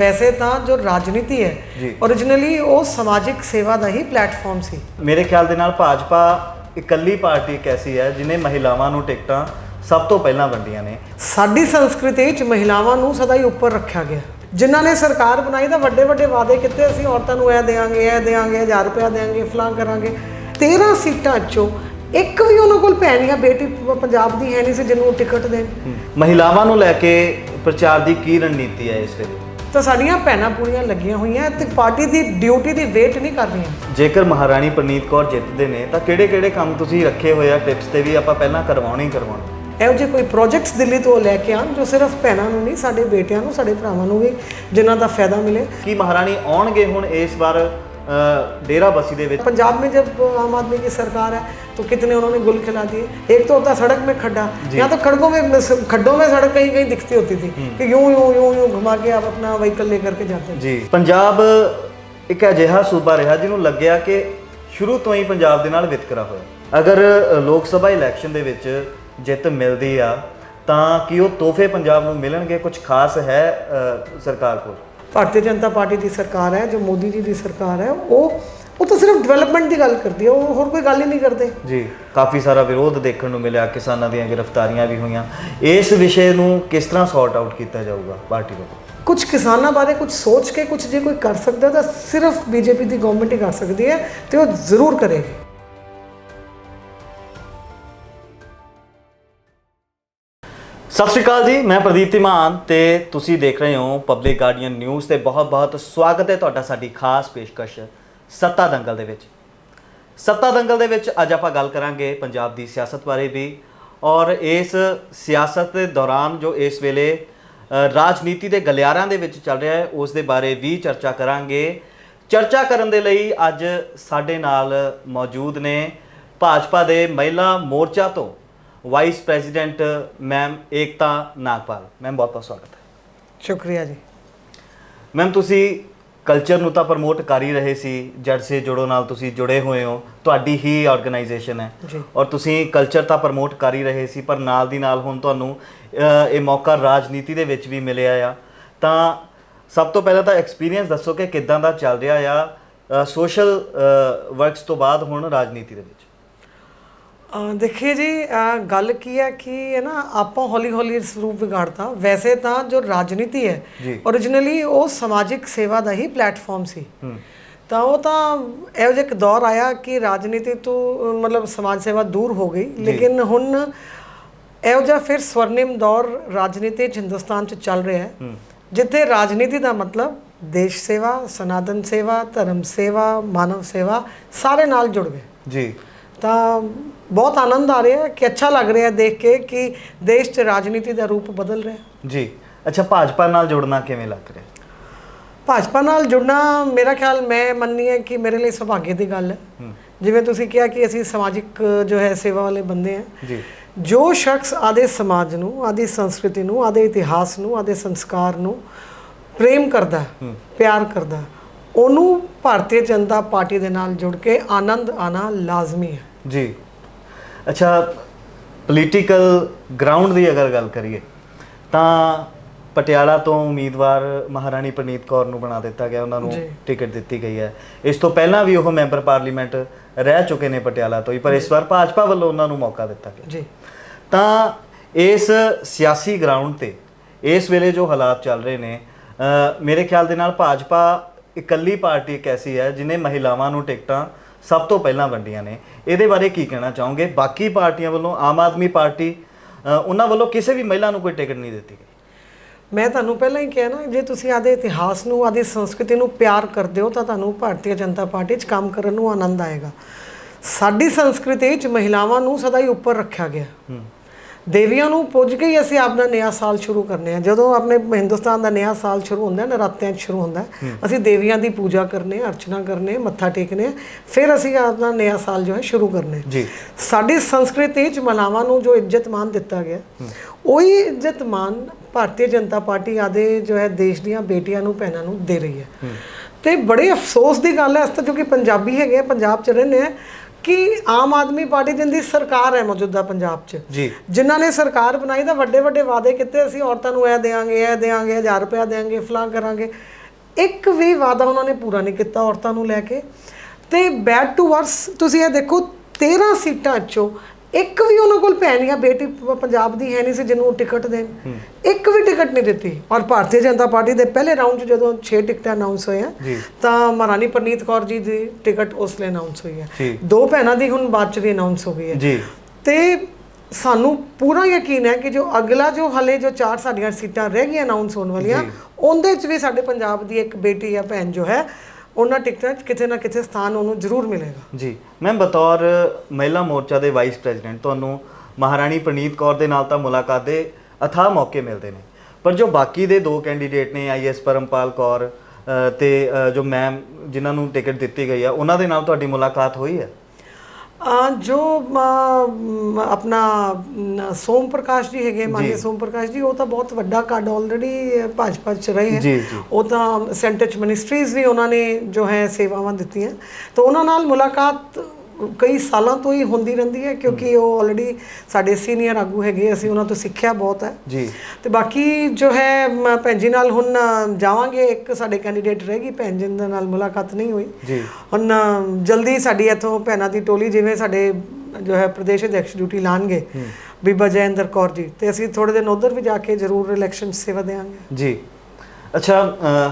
ਵੈਸੇ ਤਾਂ ਜੋ ਰਾਜਨੀਤੀ ਹੈ ਜੀ। originally ਉਹ ਸਮਾਜਿਕ ਸੇਵਾ ਦਾ ਹੀ ਪਲੇਟਫਾਰਮ ਸੀ। ਮੇਰੇ ਖਿਆਲ ਦੇ ਨਾਲ ਭਾਜਪਾ ਇਕੱਲੀ ਪਾਰਟੀ ਇੱਕ ਐਸੀ ਹੈ ਜਿਨੇ ਮਹਿਲਾਵਾਂ ਨੂੰ ਟਿਕਟਾਂ ਸਭ ਤੋਂ ਪਹਿਲਾਂ ਵੰਡੀਆਂ ਨੇ। ਸਾਡੀ ਸੰਸਕ੍ਰਿਤੀ 'ਚ ਮਹਿਲਾਵਾਂ ਨੂੰ ਸਦਾ ਹੀ ਉੱਪਰ ਰੱਖਿਆ ਗਿਆ। ਜਿਨ੍ਹਾਂ ਨੇ ਸਰਕਾਰ ਬਣਾਈ ਤਾਂ ਵੱਡੇ ਵੱਡੇ ਵਾਅਦੇ ਕੀਤੇ ਅਸੀਂ ਔਰਤਾਂ ਨੂੰ ਇਹ ਦੇਵਾਂਗੇ ਇਹ ਦੇਵਾਂਗੇ 1000 ਰੁਪਇਆ ਦੇਵਾਂਗੇ ਫਲਾਂ ਕਰਾਂਗੇ। 13 ਸੀਟਾਂ 'ਚੋਂ ਇੱਕ ਵੀ ਉਹਨਾਂ ਕੋਲ ਭੈਣ ਜਾਂ ਬੇਟੀ ਪ- ਪੰਜਾਬ ਦੀ ਹੈ ਨਹੀਂ ਸੀ ਜਿਹਨੂੰ ਉਹ ਟਿਕਟ ਦੇਣ। ਮਹਿਲਾਵਾਂ ਨੂੰ ਲੈ ਕੇ ਪ੍ਰਚਾਰ ਦੀ ਕੀ ਰਣਨੀਤੀ ਹੈ ਇਸ ਵੇਲੇ? ਤਾਂ ਸਾਡੀਆਂ ਭੈਣਾਂ ਪੂਰੀਆਂ ਲੱਗੀਆਂ ਹੋਈਆਂ ਤੇ ਪਾਰਟੀ ਦੀ ਡਿਊਟੀ ਦੀ ਵੇਟ ਨਹੀਂ ਕਰ ਰਹੀਆਂ ਜੇਕਰ ਮਹਾਰਾਣੀ ਪ੍ਰਨੀਤ ਕੌਰ ਜਿੱਤਦੇ ਨੇ ਤਾਂ ਕਿਹੜੇ ਕਿਹੜੇ ਕੰਮ ਤੁਸੀਂ ਰੱਖੇ ਹੋਏ ਆ ਟਿਪਸ ਤੇ ਵੀ ਆਪਾਂ ਪਹਿਲਾਂ ਕਰਵਾਉਣੇ ਹੀ ਕਰਵਾਉਣੇ? ਇਹੋ ਜਿਹੇ ਕੋਈ ਪ੍ਰੋਜੈਕਟਸ ਦਿੱਲੀ ਤੋਂ ਲੈ ਕੇ ਆਉਣ ਜੋ ਸਿਰਫ ਭੈਣਾਂ ਨੂੰ ਨਹੀਂ ਸਾਡੇ ਬੇਟਿਆਂ ਨੂੰ ਸਾਡੇ ਭਰਾਵਾਂ ਨੂੰ ਵੀ ਜਿਨ੍ਹਾਂ ਦਾ ਫਾਇਦਾ ਮਿਲੇ। ਕੀ ਮਹਾਰਾਣੀ ਆਉਣਗੇ ਹੁਣ ਇਸ ਵਾਰ ਅ, ਡੇਰਾ ਬਸੀ ਦੇ ਵਿੱਚ पंजाब में जब आम आदमी की सरकार है तो कितने उन्होंने गुल खिला दिए एक तो होता है सड़क में खड्डा यहाँ तो खड़कों में खड्डों में सड़क कहीं कहीं दिखती होती थी कि यूं यूं यूं यूं घुमा के आप अपना व्हीकल लेकर के जाते हैं ਜੀ ਪੰਜਾਬ ਇੱਕ ਅਜਿਹਾ ਸੂਬਾ ਰਿਹਾ ਜਿਹਨੂੰ ਲੱਗਿਆ ਕਿ ਸ਼ੁਰੂ ਤੋਂ ਹੀ ਪੰਜਾਬ ਦੇ ਨਾਲ ਵਿਤਕਰਾ ਹੋਇਆ ਅਗਰ ਅ, ਲੋਕ ਸਭਾ ਇਲੈਕਸ਼ਨ ਦੇ ਵਿੱਚ ਜਿੱਤ ਮਿਲਦੀ ਆ ਤਾਂ ਕੀ ਉਹ ਤੋਹਫੇ ਪੰਜਾਬ ਨੂੰ ਮਿਲਣਗੇ ਕੁਝ ਖਾਸ ਹੈ ਅ, ਸਰਕਾਰ ਕੋਲ ਭਾਰਤੀ ਜਨਤਾ ਪਾਰਟੀ ਦੀ ਸਰਕਾਰ ਹੈ ਜੋ ਮੋਦੀ ਜੀ ਦੀ ਸਰਕਾਰ ਹੈ ਉਹ ਉਹ ਤਾਂ ਸਿਰਫ ਡਿਵੈਲਪਮੈਂਟ ਦੀ ਗੱਲ ਕਰਦੀ ਹੈ ਉਹ ਹੋਰ ਕੋਈ ਗੱਲ ਹੀ ਨਹੀਂ ਕਰਦੇ। ਜੀ ਕਾਫੀ ਸਾਰਾ ਵਿਰੋਧ ਦੇਖਣ ਨੂੰ ਮਿਲਿਆ ਕਿਸਾਨਾਂ ਦੀਆਂ ਗ੍ਰਿਫਤਾਰੀਆਂ ਵੀ ਹੋਈਆਂ। ਇਸ ਵਿਸ਼ੇ ਨੂੰ ਕਿਸ ਤਰ੍ਹਾਂ ਸੌਰਟ ਆਊਟ ਕੀਤਾ ਜਾਊਗਾ ਪਾਰਟੀ ਵੱਲੋਂ? ਕੁਝ ਕਿਸਾਨਾਂ ਬਾਰੇ ਕੁਝ ਸੋਚ ਕੇ ਕੁਝ ਜੇ ਕੋਈ ਕਰ ਸਕਦਾ ਤਾਂ ਸਿਰਫ ਬੀਜੇਪੀ ਦੀ ਗਵਰਨਮੈਂਟ ਹੀ ਕਰ ਸਕਦੀ ਹੈ ਤੇ ਉਹ ਜ਼ਰੂਰ ਕਰੇਗੀ। ਸਤਿ ਸ਼੍ਰੀ ਅਕਾਲ ਜੀ, ਮੈਂ ਪ੍ਰਦੀਪ ਧੀਮਾਨ ਤੇ ਤੁਸੀਂ ਦੇਖ ਰਹੇ ਹੋ ਪਬਲਿਕ ਗਾਰਡੀਅਨ ਨਿਊਜ਼ ਤੇ ਬਹੁਤ-ਬਹੁਤ ਸਵਾਗਤ ਹੈ ਤੁਹਾਡਾ ਸਾਡੀ ਖਾਸ ਪੇਸ਼ਕਸ਼ ਸੱਤਾ ਦੰਗਲ ਦੇ ਵਿੱਚ। ਸੱਤਾ ਦੰਗਲ ਦੇ ਵਿੱਚ ਅੱਜ ਆਪਾਂ ਗੱਲ ਕਰਾਂਗੇ ਪੰਜਾਬ ਦੀ ਸਿਆਸਤ ਬਾਰੇ ਵੀ ਔਰ ਇਸ ਸਿਆਸਤ ਦੇ ਦੌਰਾਨ ਜੋ ਇਸ ਵੇਲੇ ਰਾਜਨੀਤੀ ਦੇ ਗਲਿਆਰਾਂ ਦੇ ਵਿੱਚ ਚੱਲ ਰਿਹਾ ਹੈ, ਉਸ ਦੇ ਬਾਰੇ ਵੀ ਚਰਚਾ ਕਰਾਂਗੇ। ਚਰਚਾ ਕਰਨ ਦੇ ਲਈ ਅੱਜ ਸਾਡੇ ਨਾਲ ਮੌਜੂਦ ਨੇ ਭਾਜਪਾ ਦੇ ਮਹਿਲਾ ਮੋਰਚਾ ਤੋਂ vice president ma'am Ekta Nagpal ma'am ਬਹੁਤ ਬਹੁਤ ਸਵਾਗਤ ਹੈ। ਸ਼ੁਕਰੀਆ ਜੀ। ਮੈਮ ਤੁਸੀਂ ਕਲਚਰ ਨੂੰ ਤਾਂ ਪ੍ਰਮੋਟ ਕਰ ਹੀ ਰਹੇ ਸੀ ਜੜ ਸੇ ਜੁੜੋ ਨਾਲ ਤੁਸੀਂ ਜੁੜੇ ਹੋਏ ਹੋ ਤੁਹਾਡੀ ਹੀ ਆਰਗੇਨਾਈਜੇਸ਼ਨ ਹੈ। ਜੀ। ਔਰ ਤੁਸੀਂ ਕਲਚਰ ਤਾਂ ਪ੍ਰਮੋਟ ਕਰ ਹੀ ਰਹੇ ਸੀ ਪਰ ਨਾਲ ਦੀ ਨਾਲ ਹੁਣ ਤੁਹਾਨੂੰ ਅ, ਇਹ ਮੌਕਾ ਰਾਜਨੀਤੀ ਦੇ ਵਿੱਚ ਵੀ ਮਿਲਿਆ ਆ। ਤਾਂ ਸਭ ਤੋਂ ਪਹਿਲਾਂ ਤਾਂ ਐਕਸਪੀਰੀਅੰਸ ਦੱਸੋ ਕਿ ਕਿੱਦਾਂ ਦਾ ਚੱਲ ਰਿਹਾ ਆ ਸੋਸ਼ਲ ਵਰਕਸ ਤੋਂ ਬਾਅਦ ਹੁਣ ਰਾਜਨੀਤੀ ਦੇ ਵਿੱਚ। ਦੇਖੀਏ ਜੀ ਗੱਲ ਕੀ ਹੈ ਕਿ ਹੈ ਨਾ ਆਪਾਂ ਹੌਲੀ ਹੌਲੀ ਸਰੂਪ ਵਿਗਾੜਤਾ। ਵੈਸੇ ਤਾਂ ਜੋ ਰਾਜਨੀਤੀ ਹੈ originally ਉਹ ਸਮਾਜਿਕ ਸੇਵਾ ਦਾ ਹੀ ਪਲੇਟਫਾਰਮ ਸੀ। ਤਾਂ ਉਹ ਤਾਂ ਇਹੋ ਜਿਹਾ ਇੱਕ ਦੌਰ ਆਇਆ ਕਿ ਰਾਜਨੀਤੀ ਤੋਂ ਮਤਲਬ ਸਮਾਜ ਸੇਵਾ ਦੂਰ ਹੋ ਗਈ। ਲੇਕਿਨ ਹੁਣ ਇਹੋ ਜਿਹਾ ਫਿਰ ਸਵਰਨਿਮ ਦੌਰ ਰਾਜਨੀਤੀ 'ਚ ਹਿੰਦੁਸਤਾਨ 'ਚ ਚੱਲ ਰਿਹਾ ਹੈ। ਜਿੱਥੇ ਰਾਜਨੀਤੀ ਦਾ ਮਤਲਬ ਦੇਸ਼ ਸੇਵਾ ਸਨਾਤਨ ਸੇਵਾ ਧਰਮ ਸੇਵਾ ਮਾਨਵ ਸੇਵਾ ਸਾਰੇ ਨਾਲ ਜੁੜ ਗਏ। ਜੀ। ਤਾਂ ਬਹੁਤ ਆਨੰਦ ਆ ਰਿਹਾ ਹੈ ਕਿ ਅੱਛਾ ਲੱਗ ਰਿਹਾ ਹੈ ਦੇਖ ਕੇ ਕਿ ਦੇਸ਼ 'ਚ ਰਾਜਨੀਤੀ ਦਾ ਰੂਪ ਬਦਲ ਰਿਹਾ ਹੈ। ਜੀ। ਅੱਛਾ ਭਾਜਪਾ ਨਾਲ ਜੁੜਨਾ ਕਿਵੇਂ ਲੱਗ ਰਿਹਾ? ਭਾਜਪਾ ਨਾਲ ਜੁੜਨਾ ਮੇਰਾ ਖਿਆਲ ਮੈਂ ਮੰਨਨੀ ਹੈ ਕਿ ਮੇਰੇ ਲਈ ਸੁਭਾਗੇ ਦੀ ਗੱਲ ਹੈ। ਜਿਵੇਂ ਤੁਸੀਂ ਕਿਹਾ ਕਿ ਅਸੀਂ ਸਮਾਜਿਕ ਜੋ ਹੈ ਸੇਵਾ ਵਾਲੇ ਬੰਦੇ ਹਾਂ। ਜੀ। ਜੋ ਸ਼ਖਸ ਆਦੇ ਸਮਾਜ ਨੂੰ ਆਦੀ ਸੰਸਕ੍ਰਿਤੀ ਨੂੰ ਆਦੇ ਇਤਿਹਾਸ ਨੂੰ ਆਦੇ ਸੰਸਕਾਰ ਨੂੰ ਪ੍ਰੇਮ ਕਰਦਾ ਪਿਆਰ ਕਰਦਾ ਉਹਨੂੰ ਭਾਰਤੀ ਜਨਤਾ ਪਾਰਟੀ ਦੇ ਨਾਲ ਜੁੜ ਕੇ ਆਨੰਦ ਆਣਾ ਲਾਜ਼ਮੀ ਹੈ। ਜੀ। ਅੱਛਾ ਪੋਲੀਟੀਕਲ ਗਰਾਊਂਡ ਦੀ ਅਗਰ ਗੱਲ ਕਰੀਏ ਤਾਂ ਪਟਿਆਲਾ ਤੋਂ ਉਮੀਦਵਾਰ ਮਹਾਰਾਣੀ ਪ੍ਰਨੀਤ ਕੌਰ ਨੂੰ ਬਣਾ ਦਿੱਤਾ ਗਿਆ ਉਹਨਾਂ ਨੂੰ। ਟਿਕਟ ਦਿੱਤੀ ਗਈ ਹੈ। ਇਸ ਤੋਂ ਪਹਿਲਾਂ ਵੀ ਉਹ ਮੈਂਬਰ ਪਾਰਲੀਮੈਂਟ ਰਹਿ ਚੁੱਕੇ ਨੇ ਪਟਿਆਲਾ ਤੋਂ ਹੀ ਪਰ ਇਸ ਵਾਰ ਭਾਜਪਾ ਵੱਲੋਂ ਉਹਨਾਂ ਨੂੰ ਮੌਕਾ ਦਿੱਤਾ ਗਿਆ। ਜੀ। ਤਾਂ ਇਸ ਸਿਆਸੀ ਗਰਾਊਂਡ ਤੇ ਇਸ ਵੇਲੇ ਜੋ ਹਾਲਾਤ ਚੱਲ ਰਹੇ ਨੇ ਮੇਰੇ ਖਿਆਲ ਦੇ ਨਾਲ ਭਾਜਪਾ ਇਕੱਲੀ ਪਾਰਟੀ ਇੱਕ ਐਸੀ ਹੈ ਜਿਨੇ ਮਹਿਲਾਵਾਂ ਨੂੰ ਟਿਕਟਾਂ ਸਭ ਤੋਂ ਪਹਿਲਾਂ ਵੰਡੀਆਂ ਨੇ। ਇਹਦੇ ਬਾਰੇ ਕੀ ਕਹਿਣਾ ਚਾਹੋਗੇ? ਬਾਕੀ ਪਾਰਟੀਆਂ ਵੱਲੋਂ ਆਮ ਆਦਮੀ ਪਾਰਟੀ ਅ, ਉਹਨਾਂ ਵੱਲੋਂ ਕਿਸੇ ਵੀ ਮਹਿਲਾ ਨੂੰ ਕੋਈ ਟਿਕਟ ਨਹੀਂ ਦਿੱਤੀ ਗਈ? ਮੈਂ ਤੁਹਾਨੂੰ ਪਹਿਲਾਂ ਹੀ ਕਿਹਾ ਨਾ ਜੇ ਤੁਸੀਂ ਆਦੇ ਇਤਿਹਾਸ ਨੂੰ ਆਦੀ ਸੰਸਕ੍ਰਿਤੀ ਨੂੰ ਪਿਆਰ ਕਰਦੇ ਹੋ ਤਾਂ ਤੁਹਾਨੂੰ ਭਾਰਤੀ ਜਨਤਾ ਪਾਰਟੀ 'ਚ ਕੰਮ ਕਰਨ ਨੂੰ ਆਨੰਦ ਆਏਗਾ। ਸਾਡੀ ਸੰਸਕ੍ਰਿਤੀ 'ਚ ਮਹਿਲਾਵਾਂ ਨੂੰ ਸਦਾ ਹੀ ਉੱਪਰ ਰੱਖਿਆ ਗਿਆ। ਦੇਵੀਆਂ ਨੂੰ ਪੁੱਜ ਕੇ ਹੀ ਅਸੀਂ ਆਪਣਾ ਨਵਾਂ ਸਾਲ ਸ਼ੁਰੂ ਕਰਨੇ ਆ। ਜਦੋਂ ਆਪਣੇ ਹਿੰਦੁਸਤਾਨ ਦਾ ਨਵਾਂ ਸਾਲ ਸ਼ੁਰੂ ਹੁੰਦਾ ਹੈ ਨਰਾਤਿਆਂ 'ਚ ਸ਼ੁਰੂ ਹੁੰਦਾ ਹੈ। ਅਸੀਂ ਦੇਵੀਆਂ ਦੀ ਪੂਜਾ ਕਰਨੇ ਅਰਚਨਾ ਕਰਨੇ ਮੱਥਾ ਟੇਕਨੇ ਫਿਰ ਅਸੀਂ ਆਪਣਾ ਨਵਾਂ ਸਾਲ ਜੋ ਹੈ ਸ਼ੁਰੂ ਕਰਨੇ। ਜੀ। ਸਾਡੀ ਸੰਸਕ੍ਰਿਤੀ ਚ ਮਲਾਵਾਂ ਨੂੰ ਜੋ ਇੱਜ਼ਤ ਮਾਨ ਦਿੱਤਾ ਗਿਆ ਉਹੀ ਇੱਜ਼ਤ ਮਾਨ ਭਾਰਤੀ ਜਨਤਾ ਪਾਰਟੀ ਆਦੇ ਜੋ ਹੈ ਦੇਸ਼ ਦੀਆਂ ਬੇਟੀਆਂ ਨੂੰ ਭੈਣਾਂ ਨੂੰ ਦੇ ਰਹੀ ਹੈ। ਤੇ ਬੜੇ ਅਫਸੋਸ ਦੀ ਗੱਲ ਹੈ ਅਸਤ ਜੋ ਕਿ ਪੰਜਾਬੀ ਹੈਗੇ ਆ, ਪੰਜਾਬ ਚ ਰਹਿੰਦੇ ਆ ਕਿ ਆਮ ਆਦਮੀ ਪਾਰਟੀ ਜਿੰਦੀ ਸਰਕਾਰ ਹੈ ਮੌਜੂਦਾ ਪੰਜਾਬ 'ਚ? ਜੀ। ਜਿਨ੍ਹਾਂ ਨੇ ਸਰਕਾਰ ਬਣਾਈ ਤਾਂ ਵੱਡੇ ਵੱਡੇ ਵਾਅਦੇ ਕੀਤੇ ਅਸੀਂ ਔਰਤਾਂ ਨੂੰ ਇਹ ਦੇਾਂਗੇ ਇਹ ਦੇਾਂਗੇ 1000 ਰੁਪਇਆ ਦੇਾਂਗੇ ਫਲਾਂ ਕਰਾਂਗੇ। ਇੱਕ ਵੀ ਵਾਅਦਾ ਉਹਨਾਂ ਨੇ ਪੂਰਾ ਨਹੀਂ ਕੀਤਾ ਔਰਤਾਂ ਨੂੰ ਲੈ ਕੇ। ਤੇ ਬੈਡ ਟੂ ਵਰਸ ਤੁਸੀਂ ਇਹ ਦੇਖੋ 13 ਸੀਟਾਂ ਚੋਂ ਇੱਕ ਵੀ ਉਹਨਾਂ ਕੋਲ ਭੈਣ ਜਾਂ ਬੇਟੀ ਪ- ਪੰਜਾਬ ਦੀ ਹੈ ਨਹੀਂ ਸੀ ਜਿਹਨੂੰ ਉਹ ਟਿਕਟ ਦੇਣ। ਇੱਕ ਵੀ ਟਿਕਟ ਨਹੀਂ ਦਿੱਤੀ। ਔਰ ਭਾਰਤੀ ਜਨਤਾ ਪਾਰਟੀ ਦੇ ਪਹਿਲੇ ਰਾਊਂਡ 'ਚ ਜਦੋਂ 6 ਟਿਕਟਾਂ ਅਨਾਉਂਸ ਹੋਈਆਂ ਜੀ। ਤਾਂ ਮਹਾਰਾਣੀ ਪ੍ਰਨੀਤ ਕੌਰ ਜੀ ਦੀ ਟਿਕਟ ਉਸ ਲਈ ਅਨਾਉਂਸ ਹੋਈ ਹੈ। ਜੀ। ਦੋ ਭੈਣਾਂ ਦੀ ਹੁਣ ਬਾਅਦ 'ਚ ਵੀ ਅਨਾਉਂਸ ਹੋ ਗਈ ਹੈ। ਜੀ। ਤੇ ਸਾਨੂੰ ਪੂਰਾ ਯਕੀਨ ਹੈ ਕਿ ਜੋ ਅਗਲਾ ਜੋ ਹਲੇ ਜੋ ਚਾਰ ਸਾਡੀਆਂ ਸੀਟਾਂ ਰਹਿ ਗਈਆਂ ਅਨਾਉਂਸ ਹੋਣ ਵਾਲੀਆਂ ਉਹਦੇ 'ਚ ਵੀ ਸਾਡੇ ਪੰਜਾਬ ਦੀ ਇੱਕ ਬੇਟੀ ਜਾਂ ਭੈਣ ਜੋ ਹੈ ਉਹਨਾਂ ਟਿਕਟਾਂ 'ਚ ਕਿਤੇ ਨਾ ਕਿਤੇ ਸਥਾਨ ਉਹਨੂੰ ਜ਼ਰੂਰ ਮਿਲੇਗਾ। ਜੀ ਮੈਮ ਬਤੌਰ ਮਹਿਲਾ ਮੋਰਚਾ ਦੇ ਵਾਈਸ ਪ੍ਰੈਜ਼ੀਡੈਂਟ ਤੁਹਾਨੂੰ ਮਹਾਰਾਣੀ ਪ੍ਰਨੀਤ ਕੌਰ ਦੇ ਨਾਲ ਤਾਂ ਮੁਲਾਕਾਤ ਦੇ ਅਥਾਹ ਮੌਕੇ ਮਿਲਦੇ ਨੇ। ਪਰ ਜੋ ਬਾਕੀ ਦੇ ਦੋ ਕੈਂਡੀਡੇਟ ਨੇ ਆਈਐਸ ਪਰਮਪਾਲ ਕੌਰ ਅ, ਤੇ ਜੋ ਮੈਮ ਜਿਨ੍ਹਾਂ ਨੂੰ ਟਿਕਟ ਦਿੱਤੀ ਗਈ ਆ ਉਹਨਾਂ ਦੇ ਨਾਲ ਤੁਹਾਡੀ ਮੁਲਾਕਾਤ ਹੋਈ ਹੈ? ਜੋ ਆਪਣਾ ਸੋਮ ਪ੍ਰਕਾਸ਼ ਜੀ ਹੈਗੇ ਮਾਨਯ ਸੋਮ ਪ੍ਰਕਾਸ਼ ਜੀ ਉਹ ਤਾਂ ਬਹੁਤ ਵੱਡਾ ਕਾਰਡ ਆਲਰੇਡੀ ਭਾਜਪਾ ਚ ਰਹੇ ਹੈ। ਉਹ ਤਾਂ ਸੈਂਟਰ ਚ ਮਿਨਿਸਟਰੀਜ਼ ਵੀ ਉਹਨਾਂ ਨੇ ਜੋ ਹੈ ਸੇਵਾਵਾਂ ਦਿੱਤੀਆਂ। ਤਾਂ ਉਹਨਾਂ ਨਾਲ ਮੁਲਾਕਾਤ ਕਈ ਸਾਲਾਂ ਤੋਂ ਹੀ ਹੁੰਦੀ ਰਹਿੰਦੀ ਹੈ ਕਿਉਂਕਿ ਉਹ ਆਲਰੇਡੀ ਸਾਡੇ ਸੀਨੀਅਰ ਆਗੂ ਹੈਗੇ ਅਸੀਂ ਉਹਨਾਂ ਤੋਂ ਸਿੱਖਿਆ ਬਹੁਤ ਹੈ। ਜੀ। ਤੇ ਬਾਕੀ ਜੋ ਹੈ ਭੈਣ ਜੀ ਨਾਲ ਹੁਣ ਜਾਵਾਂਗੇ ਇੱਕ ਸਾਡੇ ਕੈਂਡੀਡੇਟ ਰਹੇਗੀ ਭੈਣ ਜੀ ਦੇ ਨਾਲ ਮੁਲਾਕਾਤ ਨਹੀਂ ਹੋਈ। ਜੀ। ਹੁਣ ਜਲਦੀ ਸਾਡੀ ਇੱਥੋਂ ਭੈਣਾਂ ਦੀ ਟੋਲੀ ਜਿਵੇਂ ਸਾਡੇ ਜੋ ਹੈ ਪ੍ਰਦੇਸ਼ ਅਧਿਕਸ਼ ਡਿਊਟੀ ਲਾਣਗੇ ਬੀਬਾ ਜੈਂਦਰ ਕੌਰ ਜੀ। ਤੇ ਅਸੀਂ ਥੋੜੇ ਦਿਨ ਉਧਰ ਵੀ ਜਾ ਕੇ ਜ਼ਰੂਰ ਇਲੈਕਸ਼ਨ ਸੇਵਾ ਦੇਵਾਂਗੇ। ਜੀ। ਅੱਛਾ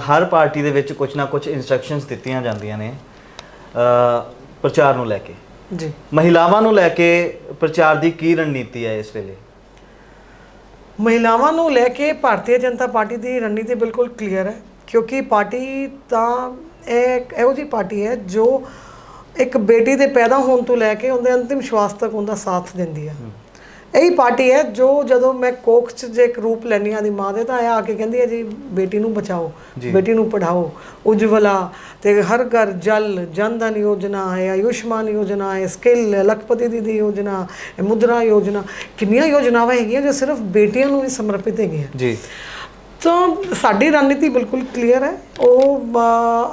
ਹਰ ਪਾਰਟੀ ਦੇ ਵਿੱਚ ਕੁਝ ਨਾ ਕੁਝ ਇਨਸਟਰਕਸ਼ਨਸ ਦਿੱਤੀਆਂ ਜਾਂਦੀਆਂ ਨੇ। ਪ੍ਰਚਾਰ ਨੂੰ ਲੈ ਕੇ। ਜੀ। ਮਹਿਲਾਵਾਂ ਨੂੰ ਲੈ ਕੇ ਪ੍ਰਚਾਰ ਦੀ ਕੀ ਰਣਨੀਤੀ ਹੈ ਇਸ ਵੇਲੇ? ਮਹਿਲਾਵਾਂ ਨੂੰ ਲੈ ਕੇ ਭਾਰਤੀ ਜਨਤਾ ਪਾਰਟੀ ਦੀ ਰਣਨੀਤੀ ਬਿਲਕੁਲ ਕਲੀਅਰ ਹੈ ਕਿਉਂਕਿ ਪਾਰਟੀ ਤਾਂ ਇੱਕ ਇਹੋ ਜਿਹੀ ਪਾਰਟੀ ਹੈ ਜੋ ਇੱਕ ਬੇਟੀ ਦੇ ਪੈਦਾ ਹੋਣ ਤੋਂ ਲੈ ਕੇ ਉਹਦੇ ਅੰਤਿਮ ਸ਼ਵਾਸ ਤੱਕ ਉਹਦਾ ਸਾਥ ਦਿੰਦੀ ਹੈ। ਇਹੀ ਪਾਰਟੀ ਹੈ ਜੋ ਜਦੋਂ ਮੈਂ ਕੋਖ ਚ ਜੇ ਇੱਕ ਰੂਪ ਲੈਣੀ ਆ ਦੀ ਮਾਂ ਦੇ ਤਾਂ ਆ ਕੇ ਕਹਿੰਦੀ ਹੈ ਜੀ ਬੇਟੀ ਨੂੰ ਬਚਾਓ। ਬੇਟੀ ਨੂੰ ਪੜਾਓ ਉਜਵਲਾ ਤੇ ਹਰ ਘਰ ਜਲ ਜਨਧਨ ਯੋਜਨਾ ਹੈ ਆਯੁਸ਼ਮਾਨ ਯੋਜਨਾ ਹੈ ਸਕਿੱਲ ਲਖਪਤੀ ਦੀਦੀ ਯੋਜਨਾ ਮੁਦਰਾ ਯੋਜਨਾ ਕਿੰਨੀਆਂ ਯੋਜਨਾਵਾਂ ਹੈਗੀਆਂ ਜੋ ਸਿਰਫ ਬੇਟੀਆਂ ਨੂੰ ਹੀ ਸਮਰਪਿਤ ਹੈਗੀਆਂ। ਜੀ। ਤਾਂ ਸਾਡੀ ਰਣਨੀਤੀ ਬਿਲਕੁਲ ਕਲੀਅਰ ਹੈ ਉਹ